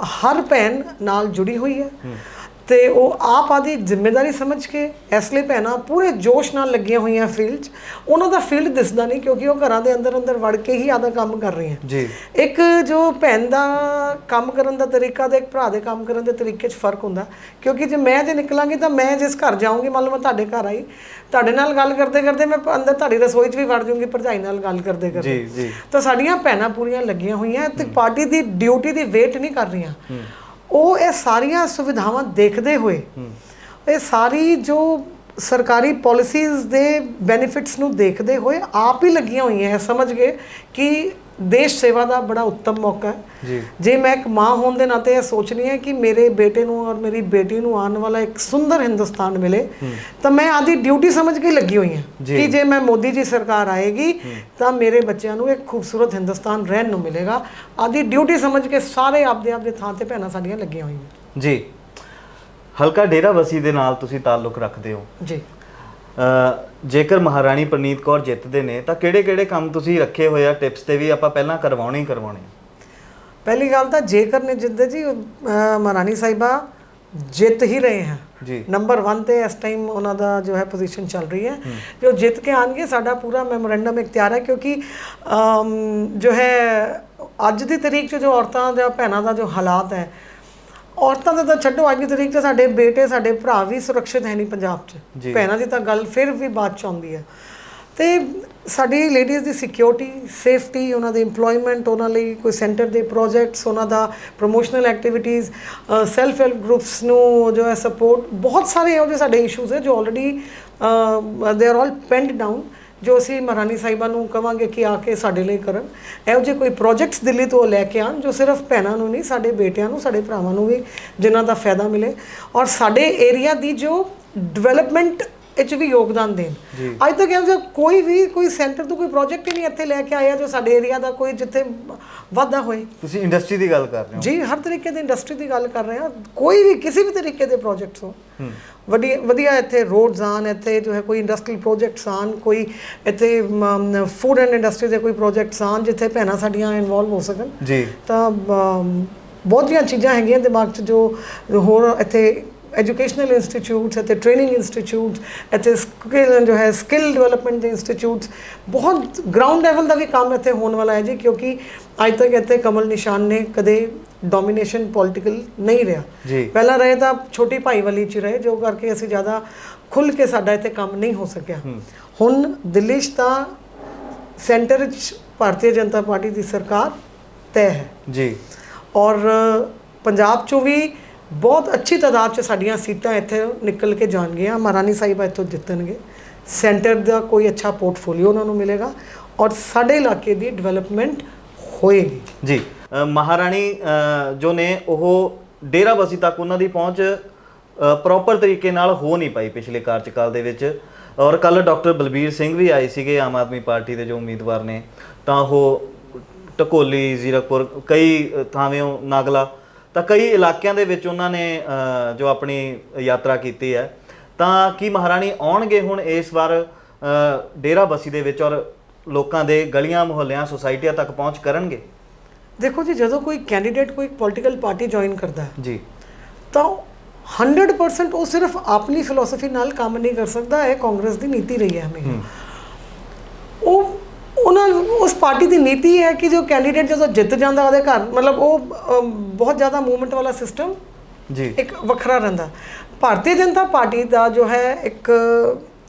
ਹਰ ਭੈਣ ਨਾਲ ਜੁੜੀ ਹੋਈ ਹੈ। ਤੇ ਉਹ ਆਪ ਆਦੀ ਜ਼ਿੰਮੇਵਾਰੀ ਸਮਝ ਕੇ ਇਸ ਲਈ ਭੈਣਾਂ ਪੂਰੇ ਜੋਸ਼ ਨਾਲ ਲੱਗੀਆਂ ਹੋਈਆਂ ਫੀਲਡ 'ਚ। ਉਹਨਾਂ ਦਾ ਫੀਲਡ ਦਿਸਦਾ ਨਹੀਂ ਕਿਉਂਕਿ ਉਹ ਘਰਾਂ ਦੇ ਅੰਦਰ ਅੰਦਰ ਵੜ ਕੇ ਹੀ ਆਦਾ ਕੰਮ ਕਰ ਰਹੀਆਂ। ਜੀ। ਇੱਕ ਜੋ ਭੈਣ ਦਾ ਕੰਮ ਕਰਨ ਦਾ ਤਰੀਕਾ ਤੇ ਇੱਕ ਭਰਾ ਦੇ ਕੰਮ ਕਰਨ ਦੇ ਤਰੀਕੇ 'ਚ ਫ਼ਰਕ ਹੁੰਦਾ। ਕਿਉਂਕਿ ਜੇ ਮੈਂ ਜੇ ਨਿਕਲਾਂਗੀ ਤਾਂ ਮੈਂ ਜਿਸ ਘਰ ਜਾਊਂਗੀ ਮੰਨ ਲਓ ਮੈਂ ਤੁਹਾਡੇ ਘਰ ਆਈ ਤੁਹਾਡੇ ਨਾਲ ਗੱਲ ਕਰਦੇ ਕਰਦੇ ਮੈਂ ਅੰਦਰ ਤੁਹਾਡੀ ਰਸੋਈ 'ਚ ਵੀ ਵੜ ਜਾਊਂਗੀ ਭਰਜਾਈ ਨਾਲ ਗੱਲ ਕਰਦੇ ਕਰਦੇ। ਜੀ ਜੀ। ਤਾਂ ਸਾਡੀਆਂ ਭੈਣਾਂ ਪੂਰੀਆਂ ਲੱਗੀਆਂ ਹੋਈਆਂ ਤੇ ਪਾਰਟੀ ਦੀ ਡਿਊਟੀ ਦੀ ਵੇਟ ਨਹੀਂ ਕਰ ਰਹੀਆਂ। ਉਹ ਇਹ ਸਾਰੀਆਂ ਸੁਵਿਧਾਵਾਂ ਦੇਖਦੇ ਹੋਏ ਇਹ ਸਾਰੀ ਜੋ ਸਰਕਾਰੀ ਪਾਲਿਸੀਜ਼ ਦੇ ਬੈਨੀਫਿਟਸ ਨੂੰ ਦੇਖਦੇ ਹੋਏ ਆਪ ਹੀ ਲੱਗੀਆਂ ਹੋਈਆਂ ਹੈ ਸਮਝ ਗਏ ਕਿ ਦੇਸ਼ ਸੇਵਾ ਦਾ ਬੜਾ ਉੱਤਮ ਮੌਕਾ ਹੈ। ਜੀ। ਜੇ ਮੈਂ ਇੱਕ ਮਾਂ ਹੋਣ ਦੇ ਨਾਤੇ ਇਹ ਸੋਚਣੀ ਹੈ ਕਿ ਮੇਰੇ ਬੇਟੇ ਨੂੰ ਔਰ ਮੇਰੀ ਬੇਟੀ ਨੂੰ ਆਉਣ ਵਾਲਾ ਇੱਕ ਸੁੰਦਰ ਹਿੰਦੁਸਤਾਨ ਮਿਲੇ ਤਾਂ ਮੈਂ ਆਦੀ ਡਿਊਟੀ ਸਮਝ ਕੇ ਲੱਗੀ ਹੋਈ ਹਾਂ। ਕਿ ਜੇ ਮੈਂ ਮੋਦੀ ਜੀ ਸਰਕਾਰ ਆਏਗੀ ਤਾਂ ਮੇਰੇ ਬੱਚਿਆਂ ਨੂੰ ਇੱਕ ਖੂਬਸੂਰਤ ਹਿੰਦੁਸਤਾਨ ਰਹਿਣ ਨੂੰ ਮਿਲੇਗਾ। ਆਦੀ ਡਿਊਟੀ ਸਮਝ ਕੇ ਸਾਰੇ ਆਪਦੇ ਆਪਦੇ ਥਾਂ ਤੇ ਭੈਣਾਂ ਸਾਡੀਆਂ ਲੱਗੀਆਂ ਹੋਈਆਂ। ਜੀ। ਹਲਕਾ ਡੇਰਾਬੱਸੀ ਦੇ ਨਾਲ ਤੁਸੀਂ ਤਾਲੁਕ ਰੱਖਦੇ ਹੋ। ਜੀ। ਜੇਕਰ ਮਹਾਰਾਣੀ ਪ੍ਰਨੀਤ ਕੌਰ ਜਿੱਤਦੇ ਨੇ ਤਾਂ ਕਿਹੜੇ-ਕਿਹੜੇ ਕੰਮ ਤੁਸੀਂ ਰੱਖੇ ਹੋਏ ਆ? ਟਿਪਸ ਤੇ ਵੀ ਆਪਾਂ ਪਹਿਲਾਂ ਕਰਵਾਉਣੇ ਹੀ ਕਰਵਾਉਣੇ ਪਹਿਲੀ ਗੱਲ ਤਾਂ ਜੇਕਰ ਨੇ ਜਿੱਦੇ ਜੀ ਅਹ, ਮਹਾਰਾਣੀ ਸਾਹਿਬਾ ਜਿੱਤ ਹੀ ਰਹੇ ਹਨ ਜੀ। ਨੰਬਰ 1 ਤੇ ਇਸ ਟਾਈਮ ਉਹਨਾਂ ਦਾ ਜੋ ਹੈ ਪੋਜੀਸ਼ਨ ਚੱਲ ਰਹੀ ਹੈ। ਜੋ ਜਿੱਤ ਕੇ ਆਣਗੇ ਸਾਡਾ ਪੂਰਾ ਮੈਮੋਰੈਂਡਮ ਇੱਕ ਤਿਆਰ ਹੈ ਕਿਉਂਕਿ ਅਮ, ਜੋ ਹੈ ਅੱਜ ਦੀ ਤਰੀਕ 'ਚ ਜੋ ਔਰਤਾਂ ਦਾ ਭੈਣਾਂ ਦਾ ਜੋ ਹਾਲਾਤ ਹੈ ਔਰਤਾਂ ਦਾ ਤਾਂ ਛੱਡੋ ਅੱਜ ਦੀ ਤਰੀਕ 'ਚ ਸਾਡੇ ਬੇਟੇ ਸਾਡੇ ਭਰਾ ਵੀ ਸੁਰੱਖਿਅਤ ਹੈ ਨਹੀਂ ਪੰਜਾਬ 'ਚ। ਭੈਣਾਂ ਦੀ ਤਾਂ ਗੱਲ ਫਿਰ ਵੀ ਬਾਅਦ 'ਚ ਆਉਂਦੀ ਹੈ। ਤੇ ਸਾਡੀ ਲੇਡੀਜ਼ ਦੀ ਸਿਕਿਉਰਿਟੀ ਸੇਫਟੀ ਉਹਨਾਂ ਦੇ EMPLOYMENT ਉਹਨਾਂ ਲਈ ਕੋਈ ਸੈਂਟਰ ਦੇ ਪ੍ਰੋਜੈਕਟਸ ਉਹਨਾਂ ਦਾ promotional activities self help groups ਨੂੰ ਜੋ ਹੈ ਸਪੋਰਟ ਬਹੁਤ ਸਾਰੇ ਇਹੋ ਜਿਹੇ ਸਾਡੇ ਇਸ਼ੂਜ਼ ਹੈ ਜੋ already they are all ਪੈਂਡ down ਜੋ ਅਸੀਂ ਮਹਾਰਾਣੀ ਸਾਹਿਬਾਂ ਨੂੰ ਕਵਾਂਗੇ ਕਿ ਆ ਕੇ ਸਾਡੇ ਲਈ ਕਰਨ। ਇਹੋ ਜਿਹੇ ਕੋਈ ਪ੍ਰੋਜੈਕਟਸ ਦਿੱਲੀ ਤੋਂ ਲੈ ਕੇ ਆਉਣ ਜੋ ਸਿਰਫ ਭੈਣਾਂ ਨੂੰ ਨਹੀਂ, ਸਾਡੇ ਬੇਟਿਆਂ ਨੂੰ, ਸਾਡੇ ਭਰਾਵਾਂ ਨੂੰ ਵੀ ਜਿਨ੍ਹਾਂ ਦਾ ਫਾਇਦਾ ਮਿਲੇ। ਔਰ ਸਾਡੇ ਏਰੀਆ ਦੀ ਜੋ ਡਿਵੈਲਪਮੈਂਟ ਇਹ 'ਚ ਵੀ ਯੋਗਦਾਨ ਦੇਣ। ਜੀ। ਅੱਜ ਤੱਕ ਇਹੋ ਜਿਹਾ ਕੋਈ ਵੀ ਕੋਈ ਸੈਂਟਰ ਤੋਂ ਕੋਈ ਪ੍ਰੋਜੈਕਟ ਹੀ ਨਹੀਂ ਇੱਥੇ ਲੈ ਕੇ ਆਇਆ ਜੋ ਸਾਡੇ ਏਰੀਆ ਦਾ ਕੋਈ ਜਿੱਥੇ ਵਾਧਾ ਹੋਏ। ਤੁਸੀਂ ਇੰਡਸਟਰੀ ਦੀ ਗੱਲ ਕਰ ਰਹੇ ਹੋ। ਜੀ ਹਰ ਤਰੀਕੇ ਦੀ ਇੰਡਸਟਰੀ ਦੀ ਗੱਲ ਕਰ ਰਹੇ ਹਾਂ। ਕੋਈ ਵੀ ਕਿਸੇ ਵੀ ਤਰੀਕੇ ਦੇ ਪ੍ਰੋਜੈਕਟਸ ਹੋ। ਵਧੀਆ ਵਧੀਆ ਇੱਥੇ ਰੋਡਸ ਆਨ ਇੱਥੇ ਜੋ ਹੈ ਕੋਈ ਇੰਡਸਟਰੀਅਲ ਪ੍ਰੋਜੈਕਟਸ ਆਨ ਕੋਈ ਇੱਥੇ ਫੂਡ ਐਂਡ ਇੰਡਸਟਰੀ ਦੇ ਕੋਈ ਪ੍ਰੋਜੈਕਟਸ ਆਨ ਜਿੱਥੇ ਭੈਣਾਂ ਸਾਡੀਆਂ ਇਨਵੋਲਵ ਹੋ ਸਕਣ। ਜੀ। ਤਾਂ ਬਹੁਤੀਆਂ ਚੀਜ਼ਾਂ ਹੈਗੀਆਂ ਦਿਮਾਗ 'ਚ ਜੋ ਹੋਰ ਇੱਥੇ ਐਜੂਕੇਸ਼ਨਲ ਇੰਸਟੀਚਿਊਟਸ ਅਤੇ ਟ੍ਰੇਨਿੰਗ ਇੰਸਟੀਚਿਊਟਸ ਅਤੇ ਸਕਿੱਲ ਜੋ ਹੈ ਸਕਿੱਲ ਡਿਵੈਲਪਮੈਂਟ ਦੇ ਇੰਸਟੀਚਿਊਟਸ ਬਹੁਤ ਗਰਾਊਂਡ ਲੈਵਲ ਦਾ ਵੀ ਕੰਮ ਇੱਥੇ ਹੋਣ ਵਾਲਾ ਹੈ ਜੀ ਕਿਉਂਕਿ ਅੱਜ ਤੱਕ ਇੱਥੇ ਕਮਲ ਨਿਸ਼ਾਨ ਨੇ ਕਦੇ ਡੋਮੀਨੇਸ਼ਨ ਪੋਲਿਟੀਕਲ ਨਹੀਂ ਰਿਹਾ ਪਹਿਲਾਂ ਰਹੇ ਤਾਂ ਛੋਟੀ ਭਾਈਵਾਲੀ ਚ ਰਹੇ ਜੋ ਕਰਕੇ ਅਸੀਂ ਜ਼ਿਆਦਾ ਖੁੱਲ ਕੇ ਸਾਡਾ ਇੱਥੇ ਕੰਮ ਨਹੀਂ ਹੋ ਸਕਿਆ। ਹੁਣ ਦਿੱਲੀ 'ਚ ਤਾਂ ਸੈਂਟਰ 'ਚ ਭਾਰਤੀ ਜਨਤਾ ਪਾਰਟੀ ਦੀ ਸਰਕਾਰ ਤੈਅ ਹੈ ਜੀ ਔਰ ਪੰਜਾਬ 'ਚੋਂ ਵੀ ਬਹੁਤ ਅੱਛੀ ਤਾਦਾਦ 'ਚ ਸਾਡੀਆਂ ਸੀਟਾਂ ਇੱਥੇ ਨਿਕਲ ਕੇ ਜਾਣਗੀਆਂ। ਮਹਾਰਾਣੀ ਸਾਹਿਬ ਇੱਥੋਂ ਜਿੱਤਣਗੇ। ਸੈਂਟਰ ਦਾ ਕੋਈ ਅੱਛਾ ਪੋਰਟਫੋਲੀਓ ਉਹਨਾਂ ਨੂੰ ਮਿਲੇਗਾ ਔਰ ਸਾਡੇ ਇਲਾਕੇ ਦੀ ਡਿਵੈਲਪਮੈਂਟ ਹੋਏਗੀ। ਜੀ ਅ, ਮਹਾਰਾਣੀ ਅ, ਜੋ ਨੇ ਉਹ ਡੇਰਾਬੱਸੀ ਤੱਕ ਉਹਨਾਂ ਦੀ ਪਹੁੰਚ ਪ੍ਰੋਪਰ ਤਰੀਕੇ ਨਾਲ ਹੋ ਨਹੀਂ ਪਾਈ ਪਿਛਲੇ ਕਾਰਜਕਾਲ ਦੇ ਵਿੱਚ। ਔਰ ਕੱਲ ਡਾਕਟਰ ਬਲਬੀਰ ਸਿੰਘ ਵੀ ਆਏ ਸੀਗੇ ਆਮ ਆਦਮੀ ਪਾਰਟੀ ਦੇ ਜੋ ਉਮੀਦਵਾਰ ਨੇ। ਤਾਂ ਉਹ ਟਕੋਲੀ ਜ਼ੀਰਕਪੁਰ ਕਈ ਅ, ਨਾਗਲਾ ਤਾਂ ਕਈ ਇਲਾਕਿਆਂ ਦੇ ਵਿੱਚ ਉਹਨਾਂ ਨੇ ਜੋ ਆਪਣੀ ਯਾਤਰਾ ਕੀਤੀ ਹੈ ਤਾਂ ਕੀ ਮਹਾਰਾਣੀ ਆਉਣਗੇ ਹੁਣ ਇਸ ਵਾਰ ਅ, ਡੇਰਾਬੱਸੀ ਦੇ ਵਿੱਚ ਔਰ ਲੋਕਾਂ ਦੇ ਗਲੀਆਂ ਮੁਹੱਲਿਆਂ ਸੁਸਾਇਟੀਆਂ ਤੱਕ ਪਹੁੰਚ ਕਰਨਗੇ? ਦੇਖੋ ਜੀ ਜਦੋਂ ਕੋਈ ਕੈਂਡੀਡੇਟ ਕੋਈ ਪੋਲੀਟੀਕਲ ਪਾਰਟੀ ਜੁਆਇਨ ਕਰਦਾ ਹੈ ਜੀ। ਤਾਂ 100% ਉਹ ਸਿਰਫ ਆਪਣੀ ਫਿਲਾਸਫੀ ਨਾਲ ਕੰਮ ਨਹੀਂ ਕਰ ਸਕਦਾ ਇਹ ਕਾਂਗਰਸ ਦੀ ਨੀਤੀ ਰਹੀ ਹੈ ਹਮੇਸ਼ਾ। ਪਾਰਟੀ ਦੀ ਨੀਤੀ ਹੈ ਕਿ ਜੋ ਕੈਂਡੀਡੇਟ ਜਦੋਂ ਜਿੱਤ ਜਾਂਦਾ ਉਹਦੇ ਘਰ ਮਤਲਬ ਉਹ ਬਹੁਤ ਜ਼ਿਆਦਾ ਮੂਵਮੈਂਟ ਵਾਲਾ ਸਿਸਟਮ ਜੀ। ਇੱਕ ਵੱਖਰਾ ਰਹਿੰਦਾ। ਭਾਰਤੀ ਜਨਤਾ ਪਾਰਟੀ ਦਾ ਜੋ ਹੈ ਇੱਕ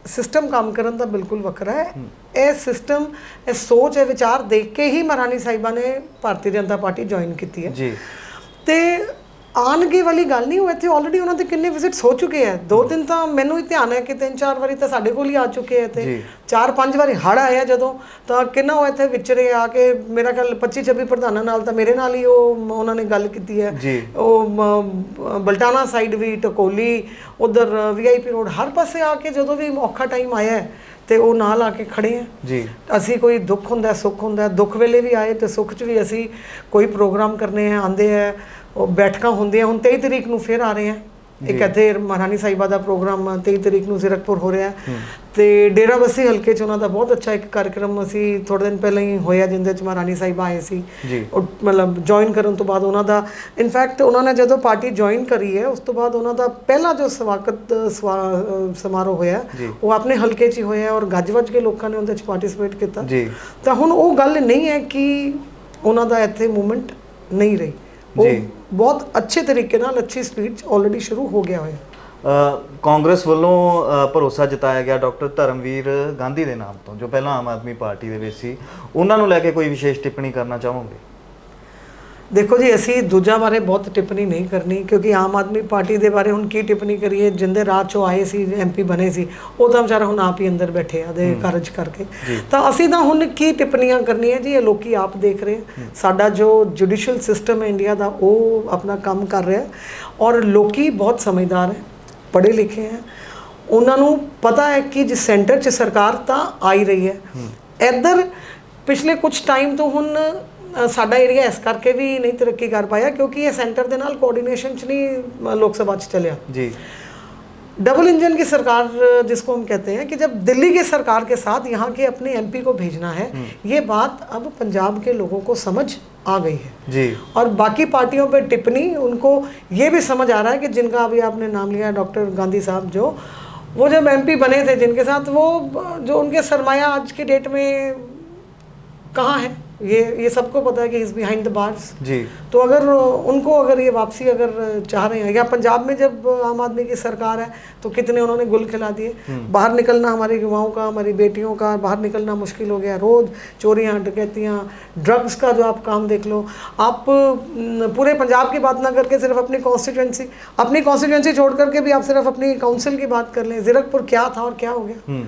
ਸਿਸਟਮ ਕੰਮ ਕਰਨ ਦਾ ਬਿਲਕੁਲ ਵੱਖਰਾ ਹੈ। ਇਹ ਸਿਸਟਮ ਇਹ ਸੋਚ ਇਹ ਵਿਚਾਰ ਦੇਖ ਕੇ ਹੀ ਮਹਾਰਾਣੀ ਸਾਹਿਬਾ ਨੇ ਭਾਰਤੀ ਜਨਤਾ ਪਾਰਟੀ ਜੁਆਇਨ ਕੀਤੀ ਹੈ। ਜੀ। ਤੇ ਆਉਣਗੇ ਵਾਲੀ ਗੱਲ ਨਹੀਂ ਉਹ ਇੱਥੇ ਆਲਰੇਡੀ ਉਹਨਾਂ ਦੇ ਕਿੰਨੇ ਵਿਜ਼ਿਟਸ ਹੋ ਚੁੱਕੇ ਆ। ਦੋ ਤਿੰਨ ਤਾਂ ਮੈਨੂੰ ਹੀ ਧਿਆਨ ਹੈ ਕਿ ਤਿੰਨ ਚਾਰ ਵਾਰੀ ਤਾਂ ਸਾਡੇ ਕੋਲ ਹੀ ਆ ਚੁੱਕੇ ਆ। ਤੇ ਚਾਰ ਪੰਜ ਵਾਰੀ ਹੜ ਆਇਆ ਜਦੋਂ ਤਾਂ ਕਿੰਨਾ ਉਹ ਇੱਥੇ ਵਿਚਰੇ ਆ ਕੇ ਮੇਰਾ ਖਿਆਲ 25 26 ਪ੍ਰਧਾਨਾਂ ਨਾਲ ਤਾਂ ਮੇਰੇ ਨਾਲ ਹੀ ਉਹ ਉਹਨਾਂ ਨੇ ਗੱਲ ਕੀਤੀ ਹੈ। ਉਹ ਬਲਟਾਣਾ ਸਾਈਡ ਵੀ ਟਕੋਲੀ ਉਧਰ ਵੀਆਈਪੀ ਰੋਡ ਹਰ ਪਾਸੇ ਆ ਕੇ ਜਦੋਂ ਵੀ ਔਖਾ ਟਾਈਮ ਆਇਆ ਤੇ ਉਹ ਨਾਲ ਆ ਕੇ ਖੜੇ ਆ ਜੀ। ਅਸੀਂ ਕੋਈ ਦੁੱਖ ਹੁੰਦਾ ਸੁੱਖ ਹੁੰਦਾ ਦੁੱਖ ਵੇਲੇ ਵੀ ਆਏ ਤੇ ਸੁੱਖ 'ਚ ਵੀ ਅਸੀਂ ਕੋਈ ਪ੍ਰੋਗਰਾਮ ਕਰਨੇ ਆ ਆਂਦੇ ਆ ਉਹ ਬੈਠਕਾਂ ਹੁੰਦੀਆਂ ਹੁਣ 23 ਤਰੀਕ ਨੂੰ ਫਿਰ ਆ ਰਹੇ ਆ। ਇੱਕ ਇੱਥੇ ਮਹਾਰਾਣੀ ਸਾਹਿਬਾ ਦਾ ਪ੍ਰੋਗਰਾਮ 23 ਤਰੀਕ ਨੂੰ ਜ਼ੀਰਕਪੁਰ ਹੋ ਰਿਹਾ। ਤੇ ਡੇਰਾਬੱਸੀ ਹਲਕੇ 'ਚ ਉਹਨਾਂ ਦਾ ਬਹੁਤ ਅੱਛਾ ਇੱਕ ਕਾਰਜਕ੍ਰਮ ਅਸੀਂ ਥੋੜੇ ਦਿਨ ਪਹਿਲਾਂ ਹੀ ਹੋਇਆ ਜਿੰਦੇ 'ਚ ਮਹਾਰਾਣੀ ਸਾਹਿਬਾ ਆਏ ਸੀ। ਉਹ ਮਤਲਬ ਜੁਆਇਨ ਕਰਨ ਤੋਂ ਬਾਅਦ ਉਹਨਾਂ ਦਾ ਇਨਫੈਕਟ ਉਹਨਾਂ ਨੇ ਜਦੋਂ ਪਾਰਟੀ ਜੁਆਇਨ ਕਰੀ ਹੈ ਉਸ ਤੋਂ ਬਾਅਦ ਉਹਨਾਂ ਦਾ ਪਹਿਲਾ ਜੋ ਸਵਾਗਤ ਸਮਾਰੋਹ ਹੋਇਆ। ਉਹ ਆਪਣੇ ਹਲਕੇ 'ਚ ਹੀ ਹੋਇਆ ਔਰ ਗੱਜ-ਵੱਜ ਕੇ ਲੋਕਾਂ ਨੇ ਉਹਦੇ 'ਚ ਪਾਰਟਿਸਿਪੇਟ ਕੀਤਾ। ਤਾਂ ਹੁਣ ਉਹ ਗੱਲ ਨਹੀਂ ਹੈ ਕਿ ਉਹਨਾਂ ਦਾ ਇੱਥੇ ਮੂਵਮੈਂਟ ਨਹੀਂ ਰਹੀ। ਉਹ। ਬਹੁਤ ਅੱਛੇ ਤਰੀਕੇ ਨਾਲ, ਅੱਛੀ ਸਪੀਡ 'ਚ ਆਲਰੇਡੀ ਸ਼ੁਰੂ ਹੋ ਗਿਆ ਹੋਇਆ। ਕਾਂਗਰਸ ਵੱਲੋਂ ਭਰੋਸਾ ਜਤਾਇਆ ਗਿਆ ਡਾਕਟਰ ਧਰਮਵੀਰ ਗਾਂਧੀ ਦੇ ਨਾਮ ਤੋਂ, ਜੋ ਪਹਿਲਾਂ ਆਮ ਆਦਮੀ ਪਾਰਟੀ ਦੇ ਵਿੱਚ ਸੀ। ਉਹਨਾਂ ਨੂੰ ਲੈ ਕੇ ਕੋਈ ਵਿਸ਼ੇਸ਼ ਟਿੱਪਣੀ ਕਰਨਾ ਚਾਹੋਗੇ? ਦੇਖੋ ਜੀ ਅਸੀਂ ਦੂਜਾ ਬਾਰੇ ਬਹੁਤ ਟਿੱਪਣੀ ਨਹੀਂ ਕਰਨੀ ਕਿਉਂਕਿ ਆਮ ਆਦਮੀ ਪਾਰਟੀ ਦੇ ਬਾਰੇ ਹੁਣ ਕੀ ਟਿੱਪਣੀ ਕਰੀਏ? ਜਿੰਦੇ ਰਾਜ ਚੋਂ ਆਏ ਸੀ ਐਮਪੀ ਬਣੇ ਸੀ ਉਹ ਤਾਂ ਵਿਚਾਰਾ ਹੁਣ ਆਪ ਹੀ ਅੰਦਰ ਬੈਠੇ ਆ ਦੇ ਕਾਰਜ ਕਰਕੇ। ਤਾਂ ਅਸੀਂ ਤਾਂ ਹੁਣ ਕੀ ਟਿੱਪਣੀਆਂ ਕਰਨੀਆਂ ਜੀ? ਇਹ ਲੋਕੀ ਆਪ ਦੇਖ ਰਹੇ। ਸਾਡਾ ਜੋ ਜੁਡੀਸ਼ੀਅਲ ਸਿਸਟਮ ਹੈ ਇੰਡੀਆ ਦਾ ਉਹ ਆਪਣਾ ਕੰਮ ਕਰ ਰਿਹਾ ਹੈ। ਔਰ ਲੋਕੀ ਬਹੁਤ ਸਮਝਦਾਰ ਹੈ ਪੜ੍ਹੇ ਲਿਖੇ ਹੈ। ਉਹਨਾਂ ਨੂੰ ਪਤਾ ਹੈ ਕਿ ਜਿਸ ਸੈਂਟਰ 'ਚ ਸਰਕਾਰ ਤਾਂ ਆ ਹੀ ਰਹੀ ਹੈ। ਇੱਧਰ ਪਿਛਲੇ ਕੁਝ ਟਾਈਮ ਤੋਂ ਹੁਣ ਸਾਡਾ ਏਰੀਆ ਇਸ ਕਰਕੇ ਵੀ ਨਹੀਂ ਤਰੱਕੀ ਕਰ ਪਾਇਆ ਕਿਉਂਕਿ ਇਹ ਸੈਂਟਰ ਦੇ ਨਾਲ ਕੋਆਰਡੀਨੇਸ਼ਨ 'ਚ ਨਹੀਂ ਅ, ਲੋਕ ਸਭਾ 'ਚ ਚਲਿਆ जी डबल इंजन की सरकार जिसको हम कहते हैं कि जब दिल्ली की सरकार के साथ यहाँ के अपने एमपी को भेजना है ये बात अब पंजाब के लोगों को समझ आ गई है जी और बाकी पार्टियों पे टिप्पणी उनको ये भी समझ आ रहा है कि जिनका अभी आपने नाम लिया डॉक्टर गांधी साहब जो वो जब एमपी बने थे जिनके साथ वो जो उनके सरमाया आज के डेट में कहाँ है ये ये सबको पता है कि इज़ बिहाइंड द बार्स जी। तो अगर उनको अगर ये वापसी अगर चाह रहे हैं या पंजाब में जब आम आदमी की सरकार है तो कितने उन्होंने गुल खिला दिए। बाहर निकलना हमारे युवाओं का हमारी बेटियों का बाहर निकलना मुश्किल हो गया। रोज चोरियाँ डकैतियाँ ड्रग्स का जो आप काम देख लो आप पूरे पंजाब की बात ना करके सिर्फ़ अपनी कॉन्स्टिट्यूंसी अपनी कॉन्स्टिट्यूंसी छोड़ करके भी आप सिर्फ़ अपनी काउंसिल की बात कर लें। जीरकपुर क्या था और क्या हो गया? हम्म।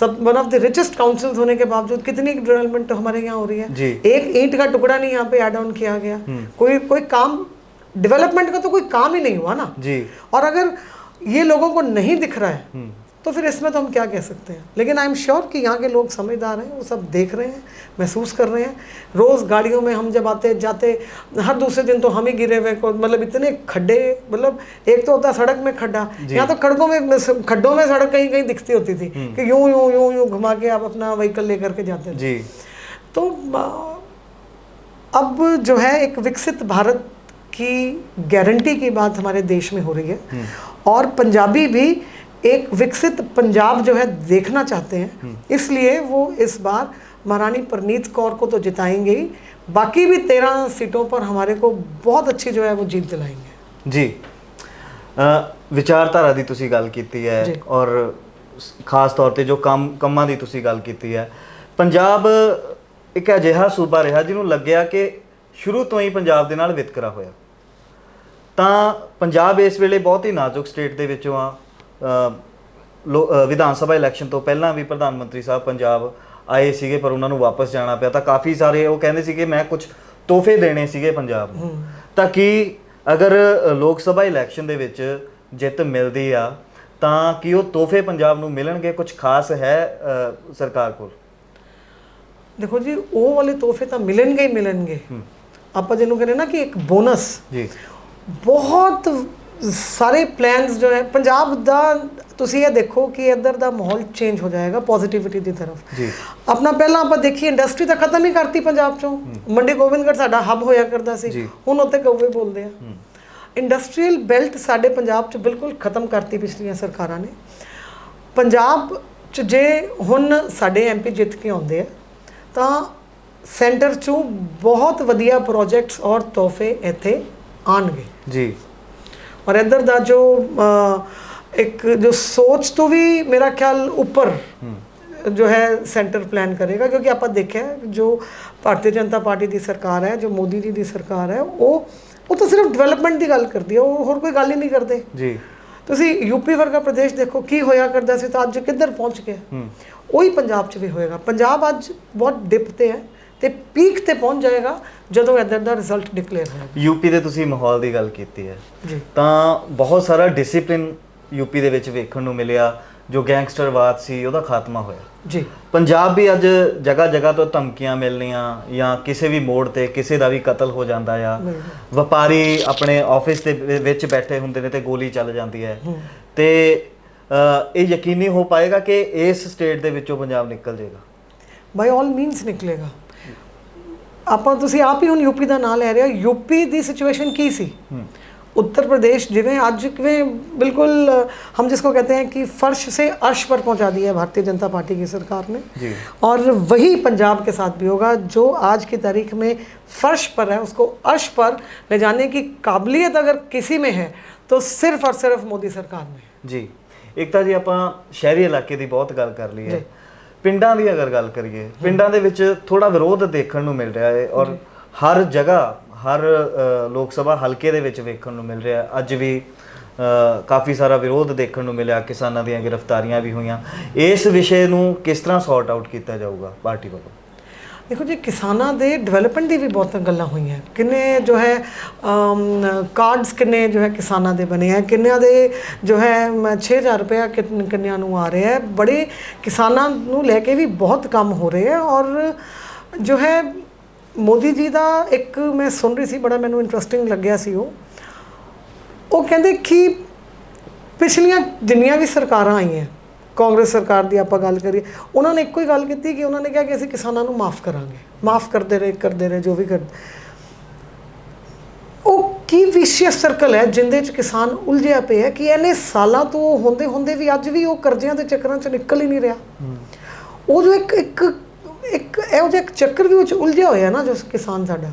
सब one of the richest councils होने के बावजूद कितनी डेवलपमेंट हमारे यहाँ हो रही है। जी। एक ईंट का टुकड़ा नहीं यहाँ पे एड ऑन किया गया। कोई कोई काम डेवलपमेंट का तो कोई काम ही नहीं हुआ ना। जी। और अगर ये लोगों को नहीं दिख रहा है हम्म। तो फिर इसमें तो हम क्या कह सकते हैं? लेकिन आई एम श्योर कि यहाँ के लोग समझदार हैं वो सब देख रहे हैं महसूस कर रहे हैं। रोज़ गाड़ियों में हम जब आते जाते हर दूसरे दिन तो हम ही गिरे हुए मतलब इतने खड्डे मतलब एक तो होता सड़क में खड्डा यहाँ तो खड़कों में खड्डों में सड़क कहीं कहीं दिखती होती थी कि यूँ यूँ यूँ यूँ घुमा के आप अपना व्हीकल लेकर के जाते थे। जी। तो अब जो है एक विकसित भारत की गारंटी की बात हमारे देश में हो रही है। और पंजाबी भी एक विकसित पंजाब जो है देखना चाहते हैं इसलिए वो इस बार महारानी परनीत कौर को तो जिताएंगे ही बाकी भी तेरह सीटों पर हमारे को बहुत अच्छी जो है वो जीत दिलाएंगे ਜੀ ਅ, ਵਿਚਾਰਧਾਰਾ ਦੀ ਤੁਸੀਂ ਗੱਲ ਕੀਤੀ ਹੈ ਜੀ। ਔਰ ਸ- ਖਾਸ ਤੌਰ ਤੇ ਜੋ ਕੰਮ ਕੰਮਾਂ ਦੀ ਤੁਸੀਂ ਗੱਲ ਕੀਤੀ ਹੈ ਪੰਜਾਬ ਇੱਕ ਅਜਿਹਾ ਸੂਬਾ ਰਿਹਾ ਜਿਹਨੂੰ ਲੱਗਿਆ ਕਿ ਸ਼ੁਰੂ ਤੋਂ ਹੀ ਪੰਜਾਬ ਦੇ ਨਾਲ ਵਿਤਕਰਾ ਹੋਇਆ ਤਾਂ ਪੰਜਾਬ ਇਸ ਵੇਲੇ ਬਹੁਤ ਹੀ ਨਾਜ਼ੁਕ ਸਟੇਟ ਦੇ ਵਿੱਚੋਂ ਆ ਅ, ਲੋ- ਅ, ਵਿਧਾਨ ਸਭਾ ਇਲੈਕਸ਼ਨ ਤੋਂ ਪਹਿਲਾਂ ਵੀ ਪ੍ਰਧਾਨ ਮੰਤਰੀ ਸਾਹਿਬ ਪੰਜਾਬ ਆਏ ਸੀਗੇ ਪਰ ਉਹਨਾਂ ਨੂੰ ਵਾਪਸ ਜਾਣਾ ਪਿਆ ਤਾਂ ਕਾਫੀ ਸਾਰੇ ਉਹ ਕਹਿੰਦੇ ਸੀਗੇ ਮੈਂ ਕੁਝ ਤੋਹਫੇ ਦੇਣੇ ਸੀਗੇ ਪੰਜਾਬ ਨੂੰ। ਤਾਂ ਕੀ ਅਗਰ ਲੋਕ ਸਭਾ ਇਲੈਕਸ਼ਨ ਦੇ ਵਿੱਚ ਜਿੱਤ ਮਿਲਦੀ ਆ ਤਾਂ ਕੀ ਉਹ ਤੋਹਫੇ ਪੰਜਾਬ ਨੂੰ ਮਿਲਣਗੇ? ਕੁਝ ਖਾਸ ਹੈ ਸਰਕਾਰ ਕੋਲ? ਦੇਖੋ ਜੀ ਉਹ ਵਾਲੇ ਤੋਹਫੇ ਤਾਂ ਮਿਲਣਗੇ ਹੀ ਮਿਲਣਗੇ। ਆਪਾਂ ਜਿਹਨੂੰ ਕਹਿੰਦੇ ਨਾ ਕਿ ਇੱਕ ਬੋਨਸ। ਜੀ। ਬਹੁਤ ਸਾਰੇ ਪਲਾਨਸ ਜੋ ਹੈ ਪੰਜਾਬ ਦਾ ਤੁਸੀਂ ਇਹ ਦੇਖੋ ਕਿ ਇੱਧਰ ਦਾ ਮਾਹੌਲ ਚੇਂਜ ਹੋ ਜਾਏਗਾ ਪੋਜ਼ਿਟਿਵਿਟੀ ਦੀ ਤਰਫ। ਜੀ। ਆਪਣਾ ਪਹਿਲਾਂ ਆਪਾਂ ਦੇਖੀ ਇੰਡਸਟਰੀ ਤਾਂ ਖਤਮ ਹੀ ਕਰਤੀ ਪੰਜਾਬ ਚੋਂ। ਮੰਡੀ ਗੋਬਿੰਦਗੜ੍ਹ ਸਾਡਾ ਹੱਬ ਹੋਇਆ ਕਰਦਾ ਸੀ। ਹੁਣ ਉੱਤੇ ਕੌਵੇ ਬੋਲਦੇ ਆ। ਇੰਡਸਟਰੀਅਲ ਬੈਲਟ ਸਾਡੇ ਪੰਜਾਬ 'ਚ ਬਿਲਕੁਲ ਖਤਮ ਕਰਤੀ ਪਿਛਲੀਆਂ ਸਰਕਾਰਾਂ ਨੇ। ਪੰਜਾਬ 'ਚ ਜੇ ਹੁਣ ਸਾਡੇ ਐਮਪੀ ਜਿੱਤ ਕੇ ਆਉਂਦੇ ਆ ਤਾਂ ਸੈਂਟਰ 'ਚੋਂ ਬਹੁਤ ਵਧੀਆ ਪ੍ਰੋਜੈਕਟਸ ਔਰ ਤੋਹਫੇ ਇੱਥੇ ਆਣਗੇ ਜੀ। ਔਰ ਇੱਧਰ ਦਾ ਜੋ ਇੱਕ ਜੋ ਸੋਚ ਤੋਂ ਵੀ ਮੇਰਾ ਖਿਆਲ ਉੱਪਰ ਜੋ ਹੈ ਸੈਂਟਰ ਪਲਾਨ ਕਰੇਗਾ ਕਿਉਂਕਿ ਆਪਾਂ ਦੇਖਿਆ ਜੋ ਭਾਰਤੀ ਜਨਤਾ ਪਾਰਟੀ ਦੀ ਸਰਕਾਰ ਹੈ ਜੋ ਮੋਦੀ ਜੀ ਦੀ ਸਰਕਾਰ ਹੈ ਉਹ ਉਹ ਤਾਂ ਸਿਰਫ ਡਿਵੈਲਪਮੈਂਟ ਦੀ ਗੱਲ ਕਰਦੀ ਹੈ ਉਹ ਹੋਰ ਕੋਈ ਗੱਲ ਹੀ ਨਹੀਂ ਕਰਦੇ। ਜੀ। ਤੁਸੀਂ ਯੂਪੀ ਵਰਗਾ ਪ੍ਰਦੇਸ਼ ਦੇਖੋ ਕੀ ਹੋਇਆ ਕਰਦਾ ਸੀ ਤਾਂ ਅੱਜ ਕਿੱਧਰ ਪਹੁੰਚ ਗਿਆ। ਹੂੰ। ਉਹੀ ਪੰਜਾਬ 'ਚ ਵੀ ਹੋਏਗਾ। ਪੰਜਾਬ ਅੱਜ ਬਹੁਤ ਡਿਪ ਤੇ ਹੈ। ਤੇ ਪੀਕ ਤੇ ਪਹੁੰਚ ਜਾਏਗਾ ਜਦੋਂ ਇੱਧਰ ਦਾ ਰਿਜ਼ਲਟ ਡਿਕਲੇਅਰ ਹੋਏਗਾ। ਯੂਪੀ ਦੇ ਤੁਸੀਂ ਮਾਹੌਲ ਦੀ ਗੱਲ ਕੀਤੀ ਹੈ। ਜੀ। ਤਾਂ ਬਹੁਤ ਸਾਰਾ ਡਿਸਪਲਿਨ ਯੂਪੀ ਦੇ ਵਿੱਚ ਵੇਖਣ ਨੂੰ ਮਿਲਿਆ ਜੋ ਗੈਂਗਸਟਰਵਾਦ ਸੀ ਉਹਦਾ ਖਾਤਮਾ ਹੋਇਆ। ਜੀ। ਪੰਜਾਬ ਵੀ ਅੱਜ ਜਗ੍ਹਾ ਜਗ੍ਹਾ ਤੋਂ ਧਮਕੀਆਂ ਮਿਲਣੀਆਂ ਜਾਂ ਕਿਸੇ ਵੀ ਮੋੜ ਤੇ ਕਿਸੇ ਦਾ ਵੀ ਕਤਲ ਹੋ ਜਾਂਦਾ ਆ। ਵਪਾਰੀ ਆਪਣੇ ਆਫਿਸ ਦੇ ਵਿੱਚ ਬੈਠੇ ਹੁੰਦੇ ਨੇ ਤੇ ਗੋਲੀ ਚੱਲ ਜਾਂਦੀ ਹੈ। ਤੇ ਇਹ ਯਕੀਨੀ ਹੋ ਪਾਏਗਾ ਕਿ ਇਸ ਸਟੇਟ ਦੇ ਵਿੱਚੋਂ ਪੰਜਾਬ ਨਿਕਲ ਜਾਏਗਾ? ਬਾਈ ਆਲ ਮੀਨਸ ਨਿਕਲੇਗਾ। ਆਪਾਂ ਤੁਸੀਂ ਆਪ ਹੀ ਹੁਣ ਯੂਪੀ ਦਾ ਨਾਂ ਲੈ ਰਹੇ ਹੋ ਯੂਪੀ ਦੀ ਸਿਚੁਏਸ਼ਨ ਕੀ ਸੀ उत्तर प्रदेश जिवें आज किवें बिल्कुल अ, हम जिसको कहते हैं कि फर्श से अर्श पर पहुंचा दिया है भारतीय जनता पार्टी की सरकार ने जी और वही पंजाब के साथ भी होगा जो आज की तारीख में फर्श पर है उसको अर्श पर ले जाने की काबिलियत अगर किसी में है तो सिर्फ और सिर्फ मोदी सरकार में है ਜੀ ਇੱਕ ਤਾਂ ਜੀ ਆਪਾਂ ਸ਼ਹਿਰੀ ਇਲਾਕੇ ਦੀ ਬਹੁਤ ਗੱਲ ਕਰ ਲਈ ਹੈ ਪਿੰਡਾਂ ਦੀ ਅਗਰ ਗੱਲ ਕਰੀਏ ਪਿੰਡਾਂ ਦੇ ਵਿੱਚ ਥੋੜਾ ਵਿਰੋਧ ਦੇਖਣ ਨੂੰ ਮਿਲ ਰਿਹਾ ਹੈ ਔਰ ਹਰ ਜਗ੍ਹਾ ਹਰ ਲੋਕ ਸਭਾ ਹਲਕੇ ਦੇ ਵਿੱਚ ਵੇਖਣ ਨੂੰ ਮਿਲ ਰਿਹਾ। ਅੱਜ ਵੀ ਕਾਫੀ ਸਾਰਾ ਵਿਰੋਧ ਦੇਖਣ ਨੂੰ ਮਿਲਿਆ ਕਿਸਾਨਾਂ ਦੀਆਂ ਗ੍ਰਿਫਤਾਰੀਆਂ ਵੀ ਹੋਈਆਂ। ਇਸ ਵਿਸ਼ੇ ਨੂੰ ਕਿਸ ਤਰ੍ਹਾਂ ਸੌਰਟ ਆਊਟ ਕੀਤਾ ਜਾਊਗਾ ਪਾਰਟੀ ਵੱਲੋਂ? ਦੇਖੋ ਜੀ ਕਿਸਾਨਾਂ ਦੇ ਡਿਵੈਲਪਮੈਂਟ ਦੀ ਵੀ ਬਹੁਤ ਗੱਲਾਂ ਹੋਈਆਂ। ਕਿੰਨੇ ਜੋ ਹੈ ਕਾਰਡਸ ਕਿੰਨੇ ਜੋ ਹੈ ਕਿਸਾਨਾਂ ਦੇ ਬਣੇ ਆ। ਕਿੰਨਿਆਂ ਦੇ ਜੋ ਹੈ ਮ, 6000 ਰੁਪਇਆ ਕਿੰਨ- ਕਿੰਨਿਆਂ ਨੂੰ ਆ ਰਿਹਾ ਹੈ। ਬੜੇ ਕਿਸਾਨਾਂ ਨੂੰ ਲੈ ਕੇ ਵੀ ਬਹੁਤ ਕੰਮ ਹੋ ਰਹੇ ਹੈ ਔਰ ਜੋ ਹੈ ਮੋਦੀ ਜੀ ਦਾ ਇੱਕ ਮੈਂ ਸੁਣ ਰਹੀ ਸੀ ਬੜਾ ਮੈਨੂੰ ਇੰਟਰਸਟਿੰਗ ਲੱਗਿਆ ਸੀ ਉਹ। ਉਹ ਕਹਿੰਦੇ ਕਿ ਪਿਛਲੀਆਂ ਜਿੰਨੀਆਂ ਵੀ ਸਰਕਾਰਾਂ ਆਈਆਂ ਕਾਂਗਰਸ ਸਰਕਾਰ ਦੀ ਆਪਾਂ ਗੱਲ ਕਰੀਏ ਉਹਨਾਂ ਨੇ ਇੱਕੋ ਹੀ ਗੱਲ ਕੀਤੀ ਕਿ ਉਹਨਾਂ ਨੇ ਕਿਹਾ ਕਿ ਅਸੀਂ ਕਿਸਾਨਾਂ ਨੂੰ ਮਾਫ ਕਰਾਂਗੇ। ਮਾਫ ਕਰਦੇ ਰਹੇ ਕਰਦੇ ਰਹੇ ਜੋ ਵੀ ਕਰ ਉਹ ਕੀ ਵਿਸ਼ੇਸ਼ ਸਰਕਲ ਹੈ ਜਿੰਦੇ ਚ ਕਿਸਾਨ ਉਲਝਿਆ ਪਿਆ ਹੈ ਕਿ ਇਹਨੇ ਸਾਲਾਂ ਤੋਂ ਹੁੰਦੇ ਹੁੰਦੇ ਵੀ ਅੱਜ ਵੀ ਉਹ ਕਰਜ਼ਿਆਂ ਦੇ ਚੱਕਰਾਂ ਚ ਨਿਕਲ ਹੀ ਨਹੀਂ ਰਿਹਾ। ਉਹ ਜੋ ਇੱਕ ਇੱਕ ਇੱਕ ਇਹੋ ਜਿਹਾ ਇੱਕ ਚੱਕਰ ਵੀ ਉਹ ਚ ਉਲਝਿਆ ਹੋਇਆ ਨਾ ਜੋ ਕਿਸਾਨ ਸਾਡਾ